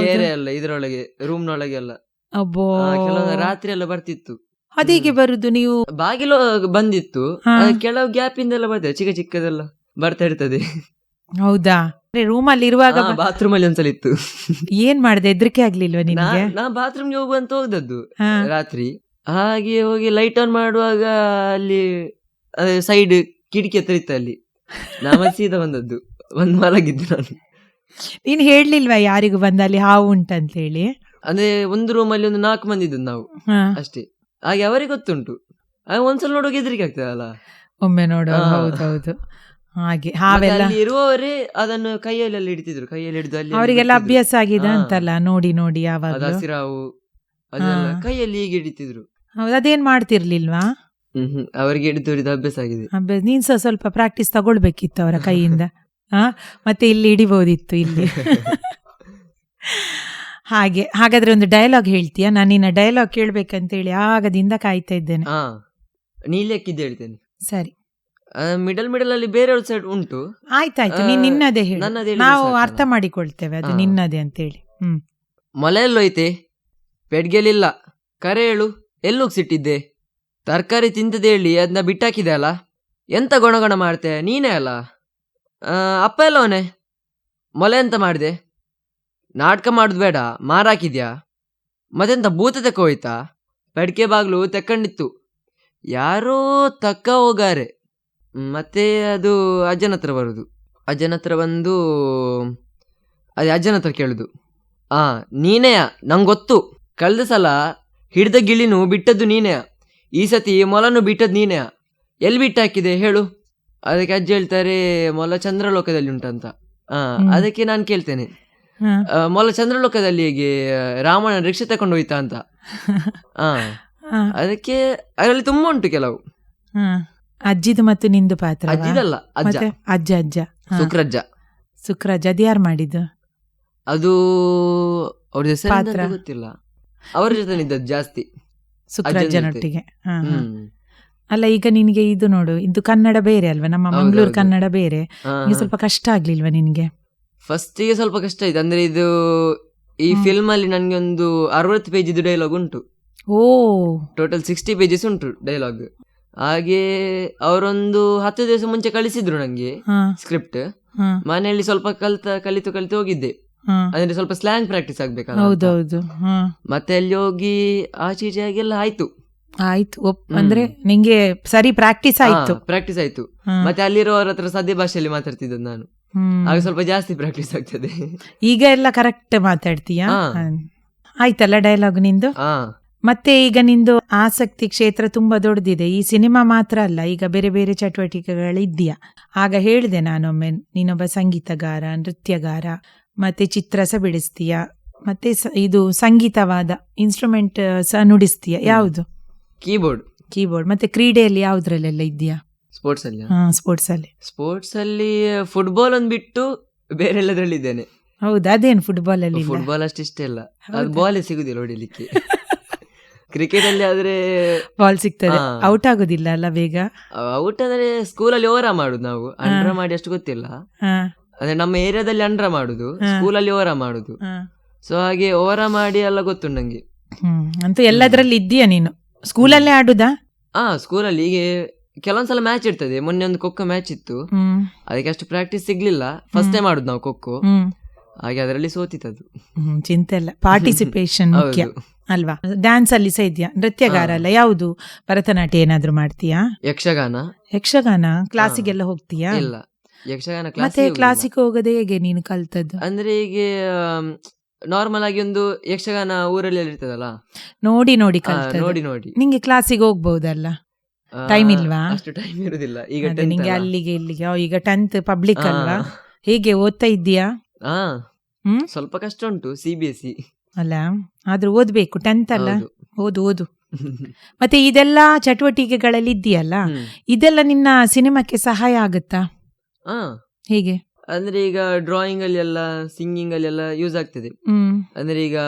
ಕೆರೆ ಎಲ್ಲ ಇದ್ರೊಳಗೆ ರೂಮ್ ನೊಳಗೆ ಎಲ್ಲ ಅಬ್ಬೋ. ಆ, ಕೆಲವೊಂದು ರಾತ್ರಿ ಎಲ್ಲ ಬರ್ತಿತ್ತು. ಅದೇಗೆ ಬರುದು ನೀವು? ಬಾಗಿಲು ಬಂದಿತ್ತು. ಕೆಲವು ಗ್ಯಾಪ್ ಇಂದೆಲ್ಲ ಬರ್ತದೆ ಚಿಕ್ಕ ಚಿಕ್ಕದೆಲ್ಲ ಬರ್ತಾ ಇರ್ತದೆ. ಹೌದಾ? ರೂಮ್ ಅಲ್ಲಿ ಇರುವಾಗ ಬಾತ್ರೂಮ್ ಅಲ್ಲಿ ಒಂದ್ಸಲ ಇತ್ತು. ಏನ್ ಮಾಡ್ದೆ? ಹೆದ್ರಿಕೆ ಆಗ್ಲಿಲ್ವಾ ನಿನಗೆ? ನಾ- ಬಾತ್ರೂಮ್ ಹೋಗುವಂತ ಹೋದದ್ದು. ರಾತ್ರಿ. ಹಾಗೆ ಹೋಗಿ ಲೈಟ್ ಆನ್ ಮಾಡುವಾಗ ಅಲ್ಲಿ ಸೈಡ್ ಕಿಟಕಿ ಹತ್ರ ಇತ್ತು ಅಲ್ಲಿ. ನಾ ಮಸೀದ ಸೀದಾ ಬಂದದ್ದು. ಒಂದ್ ಮಲಗಿದ್ದು ನಾನು. ನೀನು ಹೇಳ್ಲಿಲ್ವಾ ಯಾರಿಗೂ ಬಂದ ಅಲ್ಲಿ ಹಾವು ಉಂಟಂತ ಹೇಳಿ? ಅಂದ್ರೆ ಒಂದು ರೂಮ್ ಅಲ್ಲಿ ಒಂದು ನಾಲ್ಕು ಮಂದಿ ಇದ್ದು ನಾವು. ಅಷ್ಟೇ. ಹಾಗೆ ಅವರಿಗೆ ಗೊತ್ತುಂಟು. ಒಂದ್ಸಲ ನೋಡುವಾಗ ಹೆದರಿಕೆ ಆಗ್ತದಲ್ಲ ಒಮ್ಮೆ ನೋಡು ಹಾ. ಹೌದೌದು ಹಾಗೆ ಹಾವೆಲ್ಲ ಅಲ್ಲಿ ಇರುವವರೇ ಅದನ್ನು ಕೈಯಲ್ಲಿ ಹಿಡಿತಿದ್ರು. ಕೈಯಲ್ಲಿ ಹಿಡಿದು ಅಲ್ಲಿ ಅವರಿಗೆಲ್ಲ ಅಭ್ಯಾಸ ಆಗಿದೆ ಅಂತಲ್ಲ ನೋಡಿ ನೋಡಿ ಯಾವಾಗ ಹಸಿರಾವು. ಕೈಯಲ್ಲಿ ಹೀಗೆ ಹಿಡಿತಿದ್ರು. ಹೌದು ಅದೇನ್ ಮಾಡ್ತಿರ್ಲಿಲ್ವಾ? ಅವರಿಗೆ ಹಿಡಿದು ಅಭ್ಯಾಸ ಆಗಿದೆ. ಅಭ್ಯಾಸ ನೀನ್ ಸಹ ಸ್ವಲ್ಪ ಪ್ರಾಕ್ಟೀಸ್ ತಗೊಳ್ಬೇಕಿತ್ತು ಅವರ ಕೈಯಿಂದ. ಹಾ ಮತ್ತೆ ಇಲ್ಲಿ ಹಿಡಿಬೋದಿತ್ತು ಇಲ್ಲಿ. [LAUGHS] ಹಾಗೆ ಹಾಗಾದ್ರೆ ಒಂದು ಡೈಲಾಗ್ ಹೇಳ್ತೀಯಾ? ನಾನು ನಿನ್ನ ಡೈಲಾಗ್ ಕೇಳ್ಬೇಕಂತೇಳಿ ಆಗದಿಂದ ಕಾಯ್ತಾ ಇದ್ದೇನೆ. ಹಾ ಹೇಳ್ತೇನೆ. ಸರಿ. ಮಿಡಲ್ ಮಿಡಲ್ ಅಲ್ಲಿ ಬೇರೆ ಸೈಡ್ ಉಂಟು. ಆಯ್ತಾಯ್ತು ನೀನ್ ನಿನ್ನದೇ ಹೇಳಿ. ನಾವು ಅರ್ಥ ಮಾಡಿಕೊಳ್ತೇವೆ ಅದು ನಿನ್ನದೇ ಅಂತ ಹೇಳಿ ಹ್ಮ್. ಮೊಲೆ ಎಲ್ಲೋಯ್ತೆ? ಪೆಡ್ಗೆಲಿಲ್ಲ ಕರೆ ಹೇಳು ಎಲ್ಲೋಗ್ಸಿಟ್ಟಿದ್ದೆ ತರಕಾರಿ ತಿಂತದೆ ಹೇಳಿ ಅದನ್ನ ಬಿಟ್ಟಾಕಿದೆ ಅಲ್ಲ? ಎಂತ ಗೊಣಗೊಣ ಮಾಡ್ತೆ? ನೀನೇ ಅಲ್ಲ? ಅಪ್ಪ ಎಲ್ಲವನೇ ಮೊಲೆ ಎಂತ ಮಾಡಿದೆ? ನಾಟಕ ಮಾಡೋದು ಬೇಡ, ಮಾರಾಕಿದ್ಯಾ? ಮತ್ತೆಂತ ಭೂತ ತೆಕ್ಕ ಹೋಯ್ತಾ? ಪೆಡ್ಕೆ ಬಾಗ್ಲು ತೆಕ್ಕಂಡಿತ್ತು. ಯಾರೋ ತಕ್ಕ ಹೋಗಾರೆ. ಮತ್ತೆ ಅದು ಅಜ್ಜನ ಹತ್ರ ಬರುದು. ಅಜ್ಜನ ಹತ್ರ ಬಂದು, ಅದೇ ಅಜ್ಜನ ಹತ್ರ ಕೇಳುದು. ಆ, ನೀನೆಯ? ನಂಗೊತ್ತು ಗೊತ್ತು. ಕಳೆದ ಸಲ ಹಿಡ್ದ ಗಿಳಿನು ಬಿಟ್ಟದ್ದು ನೀನೆಯ? ಈ ಸತಿ ಮೊಲನು ಬಿಟ್ಟದ್ದು ನೀನೆಯ ಎಲ್ಲಿ ಬಿಟ್ಟು ಹಾಕಿದೆ ಹೇಳು. ಅದಕ್ಕೆ ಅಜ್ಜಿ ಹೇಳ್ತಾರೆ ಮೊಲ ಚಂದ್ರಲೋಕದಲ್ಲಿ ಉಂಟಂತ ಆ ಅದಕ್ಕೆ ನಾನು ಕೇಳ್ತೇನೆ. ಆ, ಮೊಲ ಚಂದ್ರಲೋಕದಲ್ಲಿ ಹೇಗೆ ರಾಮಣ್ಣ ರಿಕ್ಷೆ ತಕೊಂಡು ಹೋಯ್ತಾ ಅಂತ. [LAUGHS] ಆ. ಅದಕ್ಕೆ ಅದರಲ್ಲಿ ತುಂಬಾ ಉಂಟು ಕೆಲವು. ಅಜ್ಜಿದು ಮತ್ತು ನಿಂದು ಪಾತ್ರ ಅಜ್ಜಿದಲ್ಲ ಅಜ್ಜ. ಮತ್ತೆ ಅಜ್ಜ ಅಜ್ಜ. ಸುಕ್ರಜ್ಜ ಅದು ಅದ್ ಯಾರು ಮಾಡಿದ್ದು? ಅದು ಅವ್ರ ಹೆಸರು ಪಾತ್ರ. ಗೊತ್ತಿಲ್ಲ. ಅವ್ರ ಜೊತೆ ಇದ್ದದ್ದು ಜಾಸ್ತಿ. ಹ್ಮ್. ಅಲ್ಲ ಈಗ ನಿನಗೆ ಇದು ನೋಡು ಇದು ಕನ್ನಡ ಬೇರೆ ಅಲ್ವಾ? ನಮ್ಮ ಮಂಗಳೂರು ಕನ್ನಡ ಬೇರೆ. ಸ್ವಲ್ಪ ಕಷ್ಟ ಆಗ್ಲಿಲ್ವಾ ನಿನ್ಗೆ? ಫಸ್ಟಿಗೆ ಸ್ವಲ್ಪ ಕಷ್ಟ ಇದೆ. ಅಂದ್ರೆ ಇದು ಈ. ಫಿಲ್ಮ್ ಅಲ್ಲಿ ನನ್ಗೆ ಒಂದು ಅರವತ್ತು ಪೇಜ್ ಇದು ಡೈಲಾಗ್ ಉಂಟು. ಓ. ಟೋಟಲ್ ಸಿಕ್ಸ್ಟಿ ಪೇಜಸ್ ಉಂಟು ಡೈಲಾಗ್ ಹಾಗೆ ಅವರೊಂದು ಹತ್ತು ದಿವಸ ಮುಂಚೆ ಕಳಿಸಿದ್ರು ನಂಗೆ ಸ್ಕ್ರಿಪ್ಟ್ ಮನೆಯಲ್ಲಿ ಸ್ವಲ್ಪ ಕಲಿತ ಕಲಿತು ಕಲಿತು ಹೋಗಿದ್ದೆ. ಅಂದ್ರೆ ಸ್ವಲ್ಪ ಸ್ಲ್ಯಾಂಗ್ ಪ್ರಾಕ್ಟೀಸ್ ಆಗ್ಬೇಕಲ್ಲ. ಹೌದೌದು. ಮತ್ತೆ ಅಲ್ಲಿ ಹೋಗಿ ಆಚೆ ಈಚೆ ಆಗೆಲ್ಲ ಆಯ್ತು. ಆಯ್ತು. ಒಪ್ ಅಂದ್ರೆ ನಿಂಗೆ ಸರಿ ಪ್ರಾಕ್ಟೀಸ್ ಆಯ್ತು. ಪ್ರಾಕ್ಟೀಸ್ ಆಯ್ತು. ಮತ್ತೆ ಅಲ್ಲಿರೋರ ಹತ್ರ ಸದ್ಯ ಭಾಷೆಯಲ್ಲಿ ಮಾತಾಡ್ತಿದ್ದು ನಾನು. ಆಗ ಸ್ವಲ್ಪ ಜಾಸ್ತಿ ಪ್ರಾಕ್ಟೀಸ್ ಆಗ್ತದೆ. ಈಗ ಎಲ್ಲ ಕರೆಕ್ಟ್ ಮಾತಾಡ್ತೀಯಾ. ಆಯ್ತಲ್ಲ ಡೈಲಾಗ್ ನಿಂದು? ಮತ್ತೆ ಈಗ ನಿಂದು ಆಸಕ್ತಿ ಕ್ಷೇತ್ರ ತುಂಬಾ ದೊಡ್ಡದಿದೆ. ಈ ಸಿನಿಮಾ ಮಾತ್ರ ಅಲ್ಲ ಈಗ ಬೇರೆ ಬೇರೆ ಚಟುವಟಿಕೆಗಳಿದ್ಯಾ? ಆಗ ಹೇಳಿದೆ ನಾನೊಮ್ಮೆ ನೀನೊಬ್ಬ ಸಂಗೀತಗಾರ ನೃತ್ಯಗಾರ ಮತ್ತೆ ಚಿತ್ರಸ ಬಿಡಿಸ್ತೀಯ ಮತ್ತೆ ಸ- ಇದು ಸಂಗೀತವಾದ ಇನ್ಸ್ಟ್ರೂಮೆಂಟ್ ಸಹ ನುಡಿಸ್ತೀಯ ಯಾವುದು? ಕೀಬೋರ್ಡ್. ಕೀಬೋರ್ಡ್. ಮತ್ತೆ ಕ್ರೀಡೆಯಲ್ಲಿ ಯಾವುದ್ರಲ್ಲೆಲ್ಲ ಇದೆಯಾ ಸ್ಪೋರ್ಟ್ಸ್ ಅಲ್ಲಿ ಹಾ ಸ್ಪೋರ್ಟ್ಸ್ ಅಲ್ಲಿ ಸ್ಪೋರ್ಟ್ಸ್ ಅಲ್ಲಿ ಫುಟ್ಬಾಲ್ ಒಂದ್ ಬಿಟ್ಟು ಬೇರೆ ಎಲ್ಲದ್ರಲ್ಲಿ ಇದ್ದೇನೆ. ಹೌದಾ? ಅದೇನು ಫುಟ್ಬಾಲ್ ಅಲ್ಲಿ ಫುಟ್ಬಾಲ್ ಅಷ್ಟು ಇಷ್ಟ ಇಲ್ಲ. ಅದು? ಬಾಲೇ ಸಿಗುದಿಲ್ಲ ಹೊಡಿಲಿಕ್ಕೆ. ಕ್ರಿಕೆಟ್ ಅಲ್ಲಿ ಆದ್ರೆ ಬಾಲ್ ಸಿಗ್ತದೆ. ಔಟ್ ಆಗೋದಿಲ್ಲ ಅಲ್ಲ ಬೇಗ? ಔಟ್ ಅಂದ್ರೆ ಸ್ಕೂಲಲ್ಲಿ ಓವರ ಮಾಡುದು ನಾವು. ಅಂಡ್ರ ಮಾಡಿ ಅಷ್ಟು ಗೊತ್ತಿಲ್ಲ. ಅಂದ್ರೆ ನಮ್ಮ ಏರಿಯಾದಲ್ಲಿ ಅಂಡ್ರ ಮಾಡುದು ಸ್ಕೂಲ್ ಸ್ಕೂಲಲ್ಲಿ ಓರ ಮಾಡುದು. ಸೊ ಹಾಗೆ ಓರ ಮಾಡಿ ಎಲ್ಲ ಗೊತ್ತು ನಂಗೆ. ಅಂತ ಎಲ್ಲದ್ರಲ್ಲಿ ಇದ್ದೀಯ ನೀನು? ಸ್ಕೂಲಲ್ಲೇ ಆಡುದಾ? ಹಾ ಸ್ಕೂಲಲ್ಲಿ ಹೀಗೆ ಕೆಲವೊಂದ್ಸಲ ಮ್ಯಾಚ್ ಇರ್ತದೆ. ಮೊನ್ನೆ ಒಂದು ಖೋಖೋ ಮ್ಯಾಚ್ ಇತ್ತು. ಅದಕ್ಕೆ ಅಷ್ಟು ಪ್ರಾಕ್ಟೀಸ್ ಸಿಗ್ಲಿಲ್ಲ. ಫಸ್ಟ್ ಟೈಮ್ ಮಾಡುದು ನಾವು ಖೋಖೋ ಹಾಗೆ ಅದರಲ್ಲಿ ಸೋತಿತ್ತದು ಚಿಂತೆ ಇಲ್ಲ ಪಾರ್ಟಿಸಿಪೇಷನ್ [LAUGHS] ಮುಖ್ಯ. ಅಲ್ವಾ? ಡ್ಯಾನ್ಸ್ ಅಲ್ಲಿ ಸಹ ಇದೆಯಾ? ನೃತ್ಯಗಾರ ಅಲ್ಲ. ಯಾವುದು? ಭರತನಾಟ್ಯ ಏನಾದ್ರು ಮಾಡ್ತೀಯಾ? ಯಕ್ಷಗಾನ. ಯಕ್ಷಗಾನ? ಕ್ಲಾಸಿಗೆಲ್ಲ ಹೋಗ್ತೀಯಾ? ಇಲ್ಲ. ಯಕ್ಷಗಾನ ಮತ್ತೆ ಕ್ಲಾಸ್ ಕ್ಲಾಸಿಗೆ ಹೋಗದೆ ಹೇಗೆ ನೀನು ಕಲ್ತದ್ದು? ಅಂದ್ರೆ ಈಗ ನಾರ್ಮಲ್ ಆಗಿ ಒಂದು ಯಕ್ಷಗಾನ ಊರಲ್ಲಿ ಎಲ್ಲ ಇರ್ತದಲ್ಲ ನೋಡಿ ನೋಡಿ ಕಲ್ತದ್ದು. ನೋಡಿ ನೋಡಿ. ನಿಂಗೆ ಕ್ಲಾಸಿಗೆ ಹೋಗ್ಬಹುದಲ್ಲ ಟೈಮ್ Time ಇಲ್ವಾ? ಅಷ್ಟು ಟೈಮ್ ಇರುದಿಲ್ಲ. ಈಗ ಅದೇ 10th ನಿಂಗೆ ಅಲ್ಲ. ಅಲ್ಲಿಗೆ ಇಲ್ಲಿಗೆ ಓ, ಈಗ ಟೆಂತ್ ಪಬ್ಲಿಕ್ ಆ, ಅಲ್ವಾ? ಹೇಗೆ ಓದ್ತಾ ಇದ್ದೀಯಾ? ಆ, ಹ್ಮ್? ಸ್ವಲ್ಪ ಕಷ್ಟ ಉಂಟು ಸಿ ಬಿ ಎಸ್ ಅಲ್ಲ ಆದ್ರೂ ಓದ್ಬೇಕು ಟೆಂತ್ ಅಲ್ಲ? ಓದು ಓದು. [LAUGHS] ಮತ್ತೆ ಇದೆಲ್ಲ ಚಟುವಟಿಕೆಗಳಲ್ಲಿ ಇದೆಯಲ್ಲ ಇದೆಲ್ಲ ನಿನ್ನ ಸಿನಿಮಾಕ್ಕೆ ಸಹಾಯ ಆಗುತ್ತಾ? ಹೇಗೆ. ಅಂದ್ರೆ ಈಗ ಡ್ರಾಯಿಂಗ್ ಅಲ್ಲಿ ಎಲ್ಲ ಸಿಂಗಿಂಗ್ ಅಲ್ಲಿ ಎಲ್ಲ ಯೂಸ್ ಆಗ್ತದೆ. ಹ್ಮ್. ಅಂದ್ರೆ ಈಗ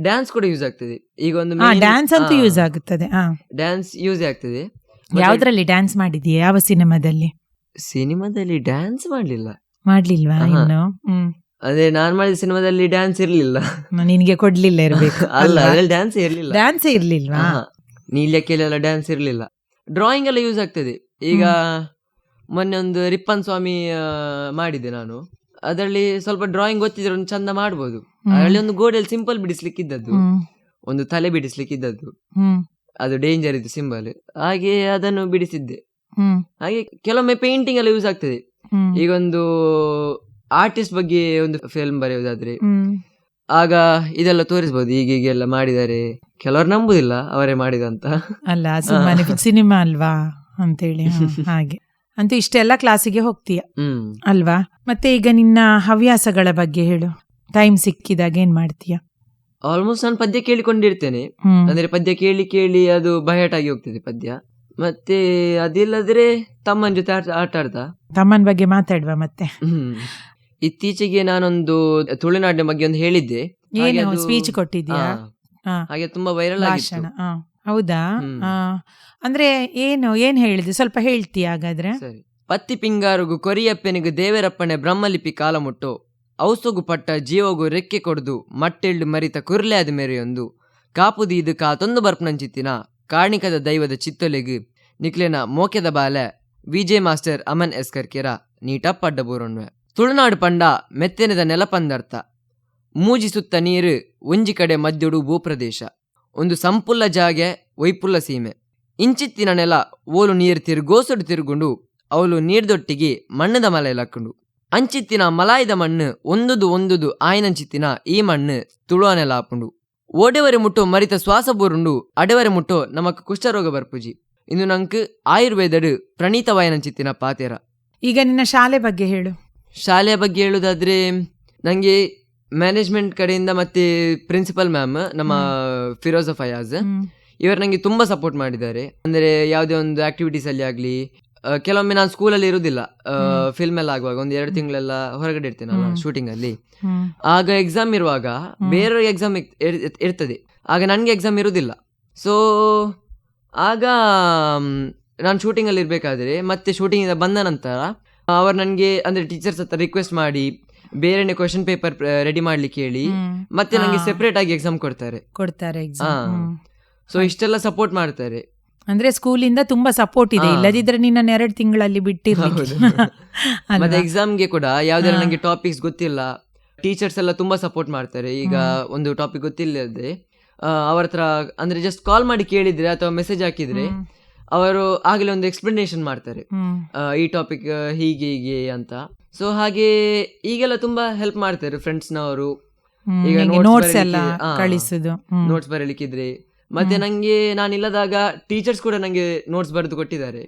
ಡ್ಯಾನ್ಸ್ ಕೂಡ ಯೂಸ್ ಆಗ್ತದೆ. ಈಗ ಒಂದು ಡ್ಯಾನ್ಸ್ ಅಂತೂ ಯೂಸ್ ಆಗುತ್ತದೆ ಹಾ. ಡ್ಯಾನ್ಸ್ ಯೂಸ್ ಆಗ್ತದೆ. ಯಾವ್ದ್ರಲ್ಲಿ ಡ್ಯಾನ್ಸ್ ಮಾಡಿದೀಯ ಯಾವ ಸಿನಿಮಾದಲ್ಲಿ? ಸಿನಿಮಾದಲ್ಲಿ ಡ್ಯಾನ್ಸ್ ಮಾಡ್ಲಿಲ್ಲ. ಮಾಡ್ಲಿಲ್ವಾ. ಇನ್ನು? ಹ್ಮ್. ಅದೇ ನಾನ್ ಮಾಡಿದ ಸಿನಿಮಾದಲ್ಲಿ ಡ್ಯಾನ್ಸ್ ಇರ್ಲಿಲ್ಲ. ನಿನ್ಗೆ ಕೊಡ್ಲಿಲ್ಲ ಇರ್ಬೇಕು. [LAUGHS] ಅಲ್ಲ ಅದ್ರಲ್ಲಿ ಡ್ಯಾನ್ಸ್ ಇರ್ಲಿಲ್ಲ. ಡ್ಯಾನ್ಸ್ ಇರ್ಲಿಲ್ವಾ. ನೀಲ್ಯಕ್ಕೆಲ್ಲ ಡ್ಯಾನ್ಸ್ ಇರ್ಲಿಲ್ಲ. ಡ್ರಾಯಿಂಗ್ ಎಲ್ಲ ಯೂಸ್ ಆಗ್ತದೆ. ಈಗ ಮೊನ್ನೆ ಒಂದು ರಿಪ್ಪನ್ ಸ್ವಾಮಿ ಮಾಡಿದೆ ನಾನು. ಅದರಲ್ಲಿ ಸ್ವಲ್ಪ ಡ್ರಾಯಿಂಗ್ ಗೊತ್ತಿದ್ರೆ ಒಂದು ಚಂದ ಮಾಡ್ಬೋದು. ಅದರಲ್ಲಿ ಒಂದು ಗೋಡೆಯಲ್ಲಿ ಸಿಂಪಲ್ ಬಿಡಿಸ್ಲಿಕ್ಕಿದ್ದದ್ದು. ಒಂದು ತಲೆ ಬಿಡಿಸ್ಲಿಕ್ಕಿದ್ದದ್ದು. ಅದು ಡೇಂಜರ್ ಇದು ಸಿಂಬಲ್ ಹಾಗೆ ಅದನ್ನು ಬಿಡಿಸಿದ್ದೆ. ಹಾಗೆ ಕೆಲವೊಮ್ಮೆ ಪೇಂಟಿಂಗ್ ಎಲ್ಲ ಯೂಸ್ ಆಗ್ತದೆ. ಈಗ ಒಂದು ಆರ್ಟಿಸ್ಟ್ ಬಗ್ಗೆ ಒಂದು ಫಿಲ್ಮ್ ಬರೆಯೋದಾದ್ರೆ ಆಗ ಇದೆಲ್ಲ ತೋರಿಸ್ಬೋದು ಈಗ ಹೀಗೆಲ್ಲ ಮಾಡಿದ್ದಾರೆ. ಕೆಲವರು ನಂಬುದಿಲ್ಲ ಅವರೇ ಮಾಡಿದಂತ. ಅಲ್ಲ ಸಿನಿಮಾ ಅಲ್ವಾ? ಅಂತೇಳಿ ಹಾಗೆ. ಅಂತೂ ಇಷ್ಟೆಲ್ಲ ಕ್ಲಾಸಿಗೆ ಹೋಗ್ತೀಯ? ಅಲ್ವಾ? ಮತ್ತೆ ಈಗ ನಿನ್ನ ಹವ್ಯಾಸಗಳ ಬಗ್ಗೆ ಹೇಳು. ಟೈಮ್ ಸಿಕ್ಕಿದಾಗ ಏನ್ ಮಾಡ್ತೀಯ? ಆಲ್ಮೋಸ್ಟ್ ನಾನು ಪದ್ಯ ಕೇಳಿಕೊಂಡಿರ್ತೇನೆ. ಅಂದ್ರೆ ಪದ್ಯ ಕೇಳಿ ಕೇಳಿ ಅದು ಬಯಟಾಗಿ ಹೋಗ್ತದೆ ಪದ್ಯ. ಮತ್ತೆ ಅದಿಲ್ಲದ್ರೆ ತಮ್ಮನ ಜೊತೆ ಆಟ ಆಡ್ತಾ? ತಮ್ಮನ ಬಗ್ಗೆ ಮಾತಾಡುವ ಮತ್ತೆ? ಇತ್ತೀಚೆಗೆ ನಾನೊಂದು ತುಳುನಾಡಿನ ಬಗ್ಗೆ ಒಂದು ಹೇಳಿದ್ದೆ. ಸ್ಪೀಚ್ ಕೊಟ್ಟಿದ್ಯಾ ಹಾ. ಹಾಗೆ ತುಂಬಾ ವೈರಲ್ ಆಗಿತ್ತು. ಹೌದಾ? ಹ್ಮ್. ಆ, ಅಂದ್ರೆ ಏನು ಏನ್ ಹೇಳಿದೆ ಸ್ವಲ್ಪ ಹೇಳ್ತೀಯ ಹಾಗಾದ್ರೆ? ಸರಿ. ಪತ್ತಿ ಪಿಂಗಾರುಗು ಕೊರಿಯಪ್ಪನಿಗು ದೇವರಪ್ಪನೆ ಬ್ರಹ್ಮಲಿಪಿ ಕಾಲ ಮುಟ್ಟು. ಔಸುಗು ಪಟ್ಟ ಜೀವಗು ರೆಕ್ಕೆ ಕೊಡ್ದು ಮಟ್ಟೆಳ್ಳು ಮರಿತ ಕುರ್ಲೆ ಆದ ಮೇರೆಯೊಂದು. ಕಾಪುದಿ ಇದು ಕಾತೊಂದು ಬರ್ಪನಂಚಿತ್ತಿನ. ಕಾರ್ಣಿಕದ ದೈವದ ಚಿತ್ತೊಲೆಗು ನಿಕ್ಲೆನ ಮೋಕೆದ ಬಾಲೆ. ವಿಜಯ್ ಮಾಸ್ಟರ್ ಅಮನ್ ಎಸ್ಕರ್ಕೆರ ಪಡ್ಡ ಬೋರೊಣ್ವೆ ತುಳುನಾಡು ಪಂಡ ಮೆತ್ತೆನೆದ ನೆಲಪಂದರ್ಥ. ಮೂಜಿ ಸುತ್ತ ನೀರು ಒಂಜಿ ಕಡೆ ಮದ್ಯಡು ಭೂಪ್ರದೇಶ. ಒಂದು ಸಂಪುಲ್ಲ ಜಾಗೆ ವೈಪುಲ್ಲ ಸೀಮೆ. ಇಂಚಿತ್ತಿನ ನೆಲ ಓಲು ನೀರು ತಿರುಗೋಸಡು ತಿರುಗುಂಡು ಅವಳು ನೀರ್ದೊಟ್ಟಿಗೆ ಮಣ್ಣದ ಮಲೆ ಲಕ್ಕುಂಡು. ಅಂಚಿತ್ತಿನ ಮಲಾಯದ ಮಣ್ಣು ಒಂದುದು ಒಂದುದು ಆಯ್ನಂಚಿತ್ತಿನ ಈ ಮಣ್ಣು ತುಳುವ ನೆಲ ಆಪುಂಡು ಓಡೆವರೆ ಮುಟ್ಟೋ ಮರಿತ ಶ್ವಾಸ ಬೂರುಂಡು ಅಡೆವರೆ ಮುಟ್ಟೋ ನಮಕ್ ಕುಷ್ಠರೋಗ ಬರ್ಪುಜಿ. ಇಂದು ನಂಕ್ ಆಯುರ್ವೇದಡು ಪ್ರಣೀತವಾಯನಂಚಿತ್ತಿನ ಪಾತೆರ. ಈಗ ನಿನ್ನ ಶಾಲೆ ಬಗ್ಗೆ ಹೇಳು. ಶಾಲೆಯ ಬಗ್ಗೆ ಹೇಳುದಾದ್ರೆ ನಂಗೆ ಮ್ಯಾನೇಜ್ಮೆಂಟ್ ಕಡೆಯಿಂದ ಮತ್ತೆ ಪ್ರಿನ್ಸಿಪಲ್ ಮ್ಯಾಮ್ ನಮ್ಮ ಫಿರೋಜ ಫಯಾಜ್ ಹ್ಮ್. ಇವರು ನಂಗೆ ತುಂಬಾ ಸಪೋರ್ಟ್ ಮಾಡಿದ್ದಾರೆ. ಅಂದ್ರೆ ಯಾವುದೇ ಒಂದು ಆಕ್ಟಿವಿಟೀಸ್ ಅಲ್ಲಿ ಆಗ್ಲಿ ಕೆಲವೊಮ್ಮೆ ನಾನು ಸ್ಕೂಲಲ್ಲಿ ಇರುವುದಿಲ್ಲ ಫಿಲ್ಮ್ ಎಲ್ಲ ಆಗುವಾಗ ಒಂದು ಎರಡು ತಿಂಗಳೆಲ್ಲ ಹೊರಗಡೆ ಇರ್ತೇನೆ ನಾನು ಶೂಟಿಂಗ್ ಅಲ್ಲಿ. ಆಗ ಎಕ್ಸಾಮ್ ಇರುವಾಗ ಬೇರೆಯವ್ರಿಗೆ ಎಕ್ಸಾಮ್ ಇರ್ತದೆ. ಆಗ ನನಗೆ ಎಕ್ಸಾಮ್ ಇರುವುದಿಲ್ಲ ಸೊ ಆಗ ನಾನು ಶೂಟಿಂಗಲ್ಲಿ ಇರಬೇಕಾದ್ರೆ ಮತ್ತೆ ಶೂಟಿಂಗಿಂದ ಬಂದ ನಂತರ ಅವರು ನನಗೆ ಅಂದರೆ ಟೀಚರ್ಸ್ ಹತ್ರ ರಿಕ್ವೆಸ್ಟ್ ಮಾಡಿ ಬೇರೆನೆ ಕ್ವಶನ್ ಪೇಪರ್ ರೆಡಿ ಮಾಡ್ಲಿಕ್ಕೆ ಹೇಳಿ. ಮತ್ತೆ ನಂಗೆ ಸೆಪರೇಟ್ ಆಗಿ ಎಕ್ಸಾಮ್ ಕೊಡ್ತಾರೆ. ಕೊಡ್ತಾರೆ. ಎಕ್ಸಾಮ್ ಸೊ ಇಷ್ಟೆಲ್ಲ ಸಪೋರ್ಟ್ ಮಾಡ್ತಾರೆ. ಅಂದ್ರೆ ಸ್ಕೂಲಿಂದ ತುಂಬಾ ಸಪೋರ್ಟ್ ಇದೆ. ಹಾ. ಇಲ್ಲದಿದ್ರೆ ನಿನ್ನ ಎರಡು ತಿಂಗಳಲ್ಲಿ ಬಿಟ್ಟಿರ್ಬೋದು ಹೌದು. [LAUGHS] ಮತ್ತೆ ಎಕ್ಸಾಮ್ಗೆ ಕೂಡ ಯಾವ್ದಾರ. ನಂಗೆ ಟಾಪಿಕ್ಸ್ ಗೊತ್ತಿಲ್ಲ. ಟೀಚರ್ಸ್ ಎಲ್ಲ ತುಂಬಾ ಸಪೋರ್ಟ್ ಮಾಡ್ತಾರೆ. ಈಗ ಒಂದು ಟಾಪಿಕ್ ಗೊತ್ತಿಲ್ಲದೆ ಅವ್ರ ಹತ್ರ ಅಂದ್ರೆ ಜಸ್ಟ್ ಕಾಲ್ ಮಾಡಿ ಕೇಳಿದ್ರೆ ಅಥವಾ ಮೆಸೇಜ್ ಹಾಕಿದ್ರೆ ಅವರು ಆಗಲೇ ಒಂದು ಎಕ್ಸ್ಪ್ಲನೇಷನ್ ಮಾಡ್ತಾರೆ. ಆ, ಈ ಟಾಪಿಕ್ ಹೀಗೆ ಹೀಗೆ ಅಂತ. ಸೊ ಹಾಗೆ ಈಗೆಲ್ಲ ತುಂಬಾ ಹೆಲ್ಪ್ ಮಾಡ್ತಾರೆ ಫ್ರೆಂಡ್ಸ್ನವರು ಈಗ ನೋಟ್ಸ್ ಎಲ್ಲ ಕಳಿಸುದು. ನೋಟ್ಸ್ ಬರೀಲಿಕ್ಕಿದ್ರೆ. ಮತ್ತೆ ನಂಗೆ ನಾನು ಇಲ್ಲದಾಗ ಟೀಚರ್ಸ್ ಕೂಡ ನಂಗೆ ನೋಟ್ಸ್ ಬರೆದು ಕೊಟ್ಟಿದ್ದಾರೆ.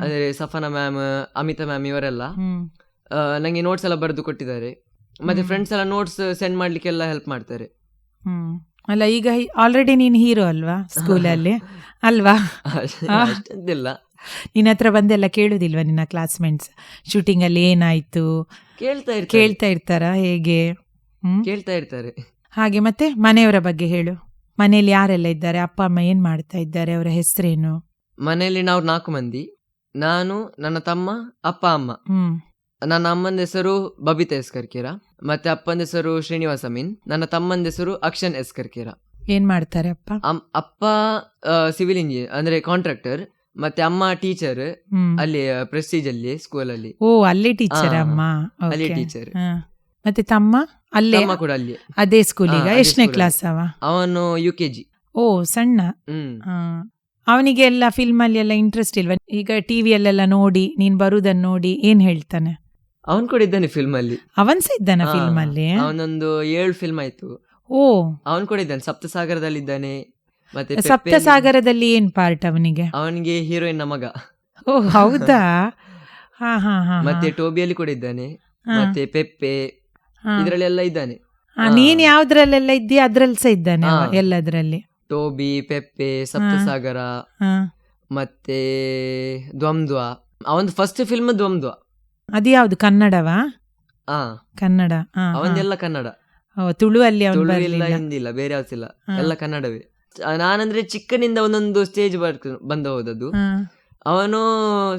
ಅಂದ್ರೆ ಸಫನಾ ಮ್ಯಾಮ್ ಅಮಿತಾ ಮ್ಯಾಮ್ ಇವರೆಲ್ಲ. ನಂಗೆ ನೋಟ್ಸ್ ಎಲ್ಲ ಬರೆದು ಕೊಟ್ಟಿದ್ದಾರೆ. ಮತ್ತೆ ಫ್ರೆಂಡ್ಸ್ ಎಲ್ಲ ನೋಟ್ಸ್ ಸೆಂಡ್ ಮಾಡ್ಲಿಕ್ಕೆಲ್ಲ ಹೆಲ್ಪ್ ಮಾಡ್ತಾರೆ. ಹ್ಮ್. ಅಲ್ಲ ಈಗ ಆಲ್ರೆಡಿ ನೀನು ಹೀರೋ ಅಲ್ವಾ ಸ್ಕೂಲಲ್ಲಿ [LAUGHS] ಅಲ್ವಾ? ಇಲ್ಲ ಅಷ್ಟೊಂದಿಲ್ಲ ನಿನ್ನ ಹತ್ರ ಬಂದೆಲ್ಲ ಕೇಳುದಿಲ್ವ ನಿನ್ನ ಕ್ಲಾಸ್ಮೇಟ್ಸ್ ಶೂಟಿಂಗ್ ಅಲ್ಲಿ ಏನಾಯ್ತು? ಕೇಳ್ತಾ ಇರ್ತಾರೆ. ಕೇಳ್ತಾ ಇರ್ತಾರಾ? ಹೇಗೆ? ಹ್ಮ್? ಕೇಳ್ತಾ ಇರ್ತಾರೆ. ಹಾಗೆ ಮತ್ತೆ ಮನೆಯವರ ಬಗ್ಗೆ ಹೇಳು. ಮನೆಯಲ್ಲಿ ಯಾರೆಲ್ಲ ಇದ್ದಾರೆ? ಅಪ್ಪ ಅಮ್ಮ ಏನ್ ಮಾಡ್ತಾ ಇದ್ದಾರೆ? ಅವರ ಹೆಸರೇನು? ಮನೆಯಲ್ಲಿ ನಾವು ನಾಲ್ಕು ಮಂದಿ. ನಾನು ನನ್ನ ತಮ್ಮ ಅಪ್ಪ ಅಮ್ಮ. ನನ್ನ ಅಮ್ಮನ ಹೆಸರು ಬಬಿತಾ ಎಸ್ಕರ್ಕಿರ. ಮತ್ತೆ ಅಪ್ಪನ ಹೆಸರು ಶ್ರೀನಿವಾಸ ಮೀನ್. ನನ್ನ ತಮ್ಮನ ಹೆಸರು ಅಕ್ಷನ್ ಎಸ್ಕರ್ಕಿರ. ಏನ್ ಮಾಡ್ತಾರೆ ಅಪ್ಪ? ಅಮ್- ಅಪ್ಪ ಸಿವಿಲ್ ಇಂಜಿನಿಯರ್ ಅಂದ್ರೆ ಕಾಂಟ್ರಾಕ್ಟರ್ ಮತ್ತೆ ಅಮ್ಮ ಟೀಚರ್ ಹ್ಮ್. ಅಲ್ಲಿ ಪ್ರೆಸ್ಟೀಜ್ ಅಲ್ಲಿ ಸ್ಕೂಲ್ ಅಲ್ಲಿ. ಓ ಅಲ್ಲೇ ಟೀಚರ್ ಅಮ್ಮ? ಅಲ್ಲಿ Okay. ಟೀಚರ್ ಹಾ. ಮತ್ತೆ ತಮ್ಮ? ಅಲ್ಲೇ? ತಮ್ಮ ಕೂಡ ಅಲ್ಲಿ. ಅದೇ ಸ್ಕೂಲಿಗ ಈಗ. ಅದೇ ಎಷ್ಟನೇ ಕ್ಲಾಸ್ ಅವ? ಅವನು ಯು ಕೆ ಜಿ ಓ ಸಣ್ಣ? ಹ್ಮ್. ಅವನಿಗೆ ಎಲ್ಲ ಫಿಲ್ಮ್ ಅಲ್ಲಿ ಎಲ್ಲ ಇಂಟ್ರೆಸ್ಟ್ ಇಲ್ವಾ? ಈಗ ಟಿವಿಯಲ್ಲೆಲ್ಲ ನೋಡಿ ನೀನ್ ಬರುದನ್ನ ನೋಡಿ ಏನ್ ಹೇಳ್ತಾನೆ? ಅವನ್ ಕೂಡ ಇದ್ದಾನೆ ಫಿಲ್ಮ್ ಅಲ್ಲಿ. ಅವನ್ಸ ಇದ್ದಾನ ಫಿಲ್ಮ್ ಅಲ್ಲಿ? ಅವನೊಂದು ಏಳು ಫಿಲ್ಮ್ ಆಯ್ತು. ಓ. ಅವನ್ ಕೂಡ ಇದ್ದಾನೆ. ಸಪ್ತಸಾಗರದಲ್ಲಿ ಇದ್ದಾನೆ ಮತ್ತೆ ಸಪ್ತಸಾಗರದಲ್ಲಿ ಏನ್ ಪಾರ್ಟ್ ಅವನಿಗೆ? ಅವನಿಗೆ ಹೀರೋಯಿನ್ ಮಗ. ಓ ಹೌದಾ? ಹಾ ಹಾ ಹಾ ಮತ್ತೆ ಟೋಬಿಯಲ್ಲಿ ಕೂಡ ಇದ್ದಾನೆ. ಮತ್ತೆ ಪೆಪ್ಪೆ. ಇದ್ರಲ್ಲೆಲ್ಲ ಇದ್ದಾನೆ. ನೀನ್ ಯಾವ್ದ್ರಲ್ಲೆಲ್ಲ ಇದ್ದೀಯ ಅದ್ರಲ್ಲಿ ಸಹ ಇದ್ದಾನೆ ಅವ. ಎಲ್ಲದ್ರಲ್ಲಿ. ಟೋಬಿ ಪೆಪ್ಪೆ ಸಪ್ತಸಾಗರ ಹಾ. ಮತ್ತೆ ದ್ವಂದ್ವ. ಅವನ್ ಫಸ್ಟ್ ಫಿಲ್ಮ್ ದ್ವಂದ್ವ. ಅದು ಯಾವ್ದು ಕನ್ನಡವಾ? ಆ. ಕನ್ನಡ. ಹಾ, ಹಾ. ಅವನ್ನೆಲ್ಲ ಕನ್ನಡ. ಓ, ತುಳು ಅಲ್ಲಿ ಅವನು ತುಳು ಇಲ್ಲ ಬರ್ಲಿಲ್ಲ ಬೇರೆ ಯಾವ್ದಿಲ್ಲ. ಎಲ್ಲ ಕನ್ನಡವೇ. ನಾನಂದ್ರೆ ಚಿಕ್ಕನಿಂದ ಒಂದೊಂದು ಸ್ಟೇಜ್ ಬಂದ ಹೋದದ್ದು. ಅವನು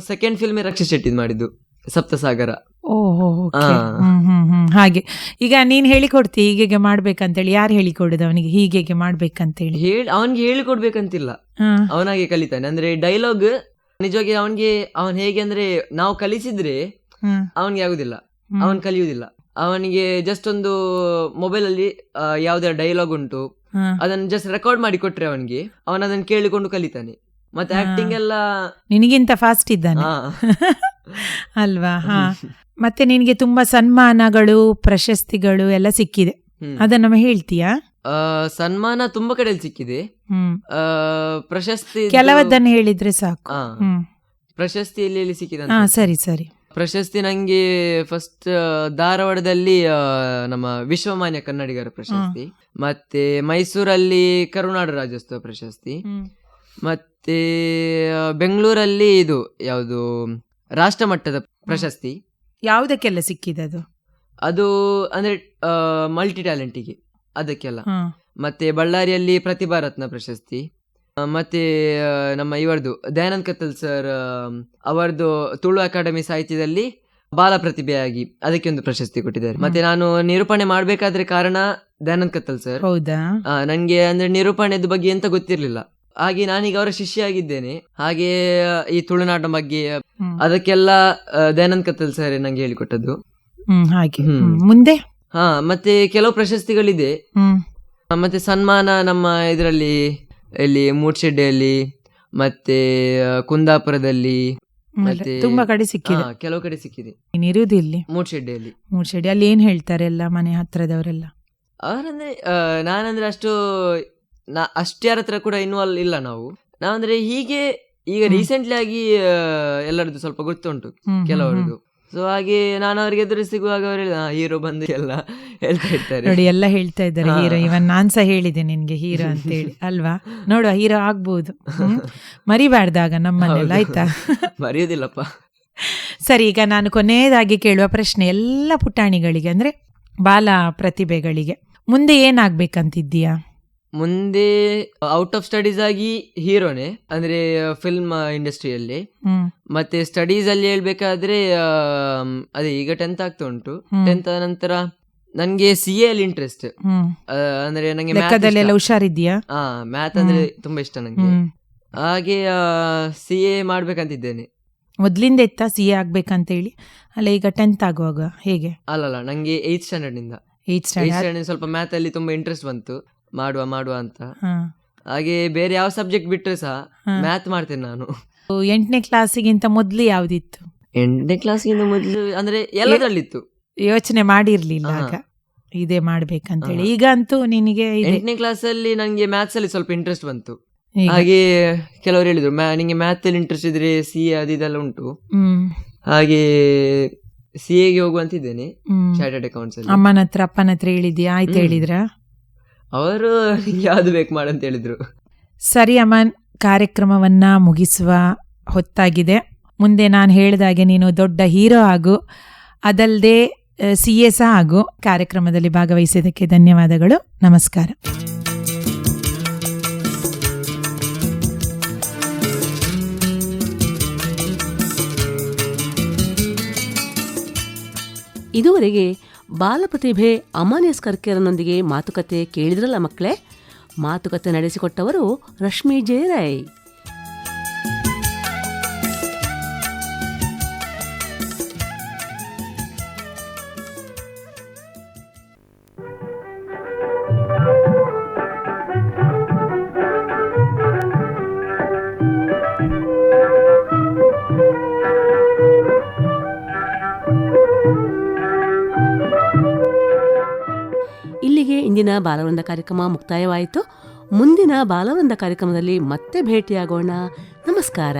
ಸೆಕೆಂಡ್ ಫಿಲ್ಮ್ ರಕ್ಷಿತ್ ಶೆಟ್ಟಿ ಮಾಡಿದ್ದು ಸಪ್ತಸಾಗರ. ಹಾಗೆ. ಈಗ ನೀನ್ ಹೇಳಿಕೊಡ್ತಿ ಹೀಗೆ ಮಾಡ್ಬೇಕಂತೇಳಿ. ಯಾರು ಹೇಳಿಕೊಡುದು ಅವನಿಗೆ? ಹೀಗೆ ಮಾಡ್ಬೇಕಂತೇಳಿ. ಹೇಳಿ ಅವನ್ಗೆ ಹೇಳಿಕೊಡ್ಬೇಕಂತಿಲ್ಲ. ಅವನಾಗೆ ಕಲಿತಾನೆ. ಅಂದ್ರೆ ಡೈಲಾಗ್ ನಿಜವಾಗಿ ಅವನಿಗೆ ಅವನ್ ಹೇಗೆ ಅಂದ್ರೆ ನಾವು ಕಲಿಸಿದ್ರೆ ಅವನಿಗೆ ಆಗುದಿಲ್ಲ. ಅವನ್ ಕಲಿಯುವುದಿಲ್ಲ ಅವನಿಗೆ ಜಸ್ಟ್ ಒಂದು ಮೊಬೈಲ್ ಅಲ್ಲಿ ಯಾವ್ದಾರ ಡೈಲಾಗ್ ಉಂಟು. ಅದನ್ನ ಜಸ್ಟ್ ರೆಕಾರ್ಡ್ ಮಾಡಿ ಕೊಟ್ರೆ ಅವನಿಗೆ. ಅವನ ಅದನ್ನ ಕೇಳಿಕೊಂಡು ಕಲಿತಾನೆ. ಮತ್ತೆ. ಆಕ್ಟಿಂಗ್ ಎಲ್ಲ ನಿನಗಿಂತ ಫಾಸ್ಟ್ ಇದ್ದಾನೆ. [LAUGHS] ಅಲ್ವಾ? ಹಾ. ಮತ್ತೆ ನಿನಗೆ ತುಂಬಾ ಸನ್ಮಾನಗಳು ಪ್ರಶಸ್ತಿಗಳು ಎಲ್ಲ ಸಿಕ್ಕಿದೆ. ಅದನ್ನ ಹೇಳ್ತೀಯಾ? ಸನ್ಮಾನ ತುಂಬಾ ಕಡೆಯಲ್ಲಿ ಸಿಕ್ಕಿದೆ. ಪ್ರಶಸ್ತಿ ಕೆಲವದನ್ನ ಹೇಳಿದ್ರೆ ಸಾಕು. ಪ್ರಶಸ್ತಿ ಎಲ್ಲಿ ಎಲ್ಲಿ ಸಿಕ್ಕಿದೆ ಹಾ ಸರಿ ಸರಿ. ಪ್ರಶಸ್ತಿ ನಂಗೆ ಫಸ್ಟ್ ಧಾರವಾಡದಲ್ಲಿ ನಮ್ಮ ವಿಶ್ವಮಾನ್ಯ ಕನ್ನಡಿಗರ ಪ್ರಶಸ್ತಿ. ಮತ್ತೆ ಮೈಸೂರಲ್ಲಿ ಕರುನಾಡು ರಾಜ್ಯೋತ್ಸವ ಪ್ರಶಸ್ತಿ. ಮತ್ತೆ ಬೆಂಗಳೂರಲ್ಲಿ ಇದು ಯಾವುದು ರಾಷ್ಟ್ರ ಮಟ್ಟದ ಪ್ರಶಸ್ತಿ. ಯಾವುದಕ್ಕೆಲ್ಲ ಸಿಕ್ಕಿದೆ ಅದು? ಅದು ಅಂದ್ರೆ ಮಲ್ಟಿ ಟ್ಯಾಲೆಂಟಿಗೆ ಅದಕ್ಕೆಲ್ಲ. ಮತ್ತೆ ಬಳ್ಳಾರಿಯಲ್ಲಿ ಪ್ರತಿಭಾ ರತ್ನ ಪ್ರಶಸ್ತಿ. ಮತ್ತೆ ನಮ್ಮ ಇವರದು ದಯಾನಂದ್ ಕತ್ತಲ್ ಸರ್ ಅವರದು ತುಳು ಅಕಾಡೆಮಿ ಸಾಹಿತ್ಯದಲ್ಲಿ ಬಾಲ ಪ್ರತಿಭೆಯಾಗಿ ಅದಕ್ಕೆ ಒಂದು ಪ್ರಶಸ್ತಿ ಕೊಟ್ಟಿದ್ದಾರೆ. ಮತ್ತೆ ನಾನು ನಿರೂಪಣೆ ಮಾಡಬೇಕಾದ್ರೆ ಕಾರಣ ದಯಾನಂದ್ ಕತ್ತಲ್ ಸರ್. ಹೌದಾ? ನನಗೆ ಅಂದ್ರೆ ನಿರೂಪಣೆದ ಬಗ್ಗೆ ಎಂತ ಗೊತ್ತಿರಲಿಲ್ಲ. ಹಾಗೆ ನಾನೀಗ ಅವರ ಶಿಷ್ಯ ಆಗಿದ್ದೇನೆ ಹಾಗೆ ಈ ತುಳುನಾಟ ಬಗ್ಗೆ ಅದಕ್ಕೆಲ್ಲ ದಯಾನಂದ್ ಕತ್ತಲ್ ಸರ್ ನಂಗೆ ಹೇಳಿಕೊಟ್ಟದ್ದು. ಹಾಗೆ. ಮುಂದೆ? ಹಾ ಮತ್ತೆ ಕೆಲವು ಪ್ರಶಸ್ತಿಗಳಿದೆ. ಮತ್ತೆ ಸನ್ಮಾನ ನಮ್ಮ ಇದರಲ್ಲಿ ಇಲ್ಲಿ ಮೂಡ್ಶೆಡ್ಡೆಯಲ್ಲಿ ಮತ್ತೆ ಕುಂದಾಪುರದಲ್ಲಿ ಮತ್ತೆ- ತುಂಬಾ ಕಡೆ ಸಿಕ್ಕಿದೆ. ಹಾ, ಕೆಲವು ಕಡೆ ಸಿಕ್ಕಿದೆ. ನೀನ್ ಇಲ್ಲಿ ಮೂಡ್ಶೆಡ್ಡೆಯಲ್ಲಿ ಮೂಡ್ಶೆಡಿ ಅಲ್ಲಿ ಏನ್ ಹೇಳ್ತಾರೆ ಎಲ್ಲ ಮನೆ ಹತ್ರದವರೆಲ್ಲ? ಅವರಂದ್ರೆ ಆ, ನಾನಂದ್ರೆ ಅಷ್ಟು ನಾ ಅಷ್ಟ್ಯಾರ ಹತ್ರ ಕೂಡ ಇನ್ವಾಲ್ವ್ ಇಲ್ಲ ನಾವು. ನಾವಂದ್ರೆ ಹೀಗೆ ಈಗ ಹ್ಮ್. ರೀಸೆಂಟ್ಲಿ ಆಗಿ ಆ, ಎಲ್ಲರದ್ದು ಸ್ವಲ್ಪ ಗೊತ್ತುಂಟು. ಕೆಲವರದ್ದು. ಸೊ ಹಾಗೆ ನಾನು ಅವ್ರಿಗೆ ಎದುರು ಸಿಗುವಾಗ ಅವರು ಹೀರೋ ಬಂದು ಎಲ್ಲ ಹೇಳ್ತಾ. ಇರ್ತಾರೆ. ನೋಡಿ ಎಲ್ಲ ಹೇಳ್ತಾ ಇದ್ದಾರೆ ಹೀರೋ ಇವನ್ ನಾನ್ ಸಹ ಹೇಳಿದೆ ನಿನ್ಗೆ ಹೀರೋ ಅಂತ ಹೇಳಿ ಅಲ್ವಾ? ನೋಡುವ ಹೀರೋ ಆಗ್ಬಹುದು ಮರಿಬಾರ್ದಾಗ ನಮ್ಮನ್ನೆಲ್ಲ ಹೌದು. ಆಯ್ತಾ? [LAUGHS] ಮರೆಯೋದಿಲ್ಲಪ್ಪ. ಸರಿ ಈಗ ನಾನು ಕೊನೆಯದಾಗಿ ಕೇಳುವ ಪ್ರಶ್ನೆ ಎಲ್ಲ ಪುಟಾಣಿಗಳಿಗೆ ಅಂದ್ರೆ ಬಾಲ ಪ್ರತಿಭೆಗಳಿಗೆ. ಮುಂದೆ ಏನಾಗ್ಬೇಕಂತಿದ್ದೀಯಾ? ಮುಂದೆ ಔಟ್ ಆಫ್ ಸ್ಟಡೀಸ್ ಆಗಿ ಹೀರೋನೆ ಅಂದ್ರೆ ಫಿಲ್ಮ್ ಇಂಡಸ್ಟ್ರಿಯಲ್ಲಿ ಮತ್ತೆ ಸ್ಟಡೀಸ್ ಅಲ್ಲಿ ಹೇಳ್ಬೇಕಾದ್ರೆ ಅದೇ ಈಗ ಟೆಂತ್ ಆಗ್ತಾ ಉಂಟು. ಟೆಂತ್ ಆದ ನಂತರ ನನ್ಗೆ ಸಿ ಅಲ್ಲಿ ಇಂಟ್ರೆಸ್ಟ್ ಅಂದ್ರೆ ನಂಗೆ ಲೆಕ್ಕದಲ್ಲೆಲ್ಲ ಹುಷಾರಿದ್ಯಾ ಹಾ ಮ್ಯಾಥ್ ಅಂದ್ರೆ ತುಂಬಾ ಇಷ್ಟ ನಂಗೆ. ಹಾಗೆ ಸಿ ಎ ಮಾಡ್ಬೇಕಂತಿದ್ದೇನೆ. ಮೊದ್ಲಿಂದ ಇತ್ತ ಸಿ ಎ ಆಗ್ಬೇಕಂತ ಹೇಳಿ ಅಲ್ಲ ಈಗ ಟೆಂತ್ ಆಗುವಾಗ ಹೇಗೆ? ಅಲ್ಲಲ್ಲ ನಂಗೆ ಏತ್ ಸ್ಟ್ಯಾಂಡರ್ಡ್ನಿಂದ. ಏತ್ ಸ್ಟ್ಯಾಂಡರ್ಡ್ ಸ್ವಲ್ಪ ಮ್ಯಾಥ್ ಅಲ್ಲಿ ತುಂಬಾ ಇಂಟ್ರೆಸ್ಟ್ ಬಂತು. ಮಾಡುವ ಮಾಡುವ ಅಂತ. ಹಾಗೆ ಬೇರೆ ಯಾವ ಸಬ್ಜೆಕ್ಟ್ ಬಿಟ್ಟರೆ ಸಹ ಮ್ಯಾಥ್ ಮಾಡ್ತೇನೆ ನಾನು. ಎಂಟನೇ ಕ್ಲಾಸಿಗಿಂತ ಮೊದ್ಲು ಯಾವ್ದಿತ್ತು? ಎಂಟನೇ ಕ್ಲಾಸ್ಗಿಂತ ಮೊದಲು ಅಂದ್ರೆ ಎಲ್ಲದರಲ್ಲಿತ್ತು. ಯೋಚನೆ ಮಾಡಿರ್ಲಿಲ್ಲ. ಆಗ. ಇದೇ ಮಾಡ್ಬೇಕಂತ ಹೇಳಿ ಈಗ ಅಂತೂ ನಿನಗೆ ಎಂಟನೇ ಕ್ಲಾಸ್ ಅಲ್ಲಿ ನನಗೆ ಮ್ಯಾಥ್ಸ್ ಅಲ್ಲಿ ಸ್ವಲ್ಪ ಇಂಟ್ರೆಸ್ಟ್ ಬಂತು. ಹಾಗೆ ಕೆಲವರು ಹೇಳಿದ್ರು ನಿಂಗೆ ಮ್ಯಾಥ್ ಅಲ್ಲಿ ಇಂಟ್ರೆಸ್ಟ್ ಇದ್ರೆ ಸಿ ಎ ಅದು ಇದೆಲ್ಲ ಉಂಟು. ಹಾಗೆ ಸಿ ಎಗೆ ಹೋಗುವಂತಿದ್ದೇನೆ ಚಾರ್ಟರ್ಡ್ ಅಕೌಂಟ್ಸ್ ಅಮ್ಮನ ಹತ್ರ ಅಪ್ಪನ ಹತ್ರ ಹೇಳಿದ್ಯಾ? ಆಯ್ತು ಹೇಳಿದ್ರ? ಅವರು [LAUGHS] ಯಾವ್ದು ಬೇಕು ಮಾಡಂತ ಹೇಳಿದ್ರು. ಸರಿ ಅಮನ್ ಕಾರ್ಯಕ್ರಮವನ್ನ ಮುಗಿಸುವ ಹೊತ್ತಾಗಿದೆ. ಮುಂದೆ ನಾನು ಹೇಳಿದಾಗೆ ನೀನು ದೊಡ್ಡ ಹೀರೋ ಆಗು. ಅದಲ್ಲದೆ ಸಿ ಎ ಸಹ ಆಗು. ಕಾರ್ಯಕ್ರಮದಲ್ಲಿ ಭಾಗವಹಿಸಿದ್ದಕ್ಕೆ ಧನ್ಯವಾದಗಳು. ನಮಸ್ಕಾರ. ಇದುವರೆಗೆ ಬಾಲಪ್ರತಿಭೆ ಅಮಾನ್ಯ ಕರ್ಕೇರನೊಂದಿಗೆ ಮಾತುಕತೆ ಕೇಳಿದ್ರಲ್ಲ ಮಕ್ಕಳೇ? ಮಾತುಕತೆ ನಡೆಸಿಕೊಟ್ಟವರು ರಶ್ಮಿ ಜಯರಾಯ್. ಬಾಲವೃಂದ ಕಾರ್ಯಕ್ರಮ ಮುಕ್ತಾಯವಾಯಿತು. ಮುಂದಿನ ಬಾಲವೃಂದ ಕಾರ್ಯಕ್ರಮದಲ್ಲಿ ಮತ್ತೆ ಭೇಟಿಯಾಗೋಣ. ನಮಸ್ಕಾರ.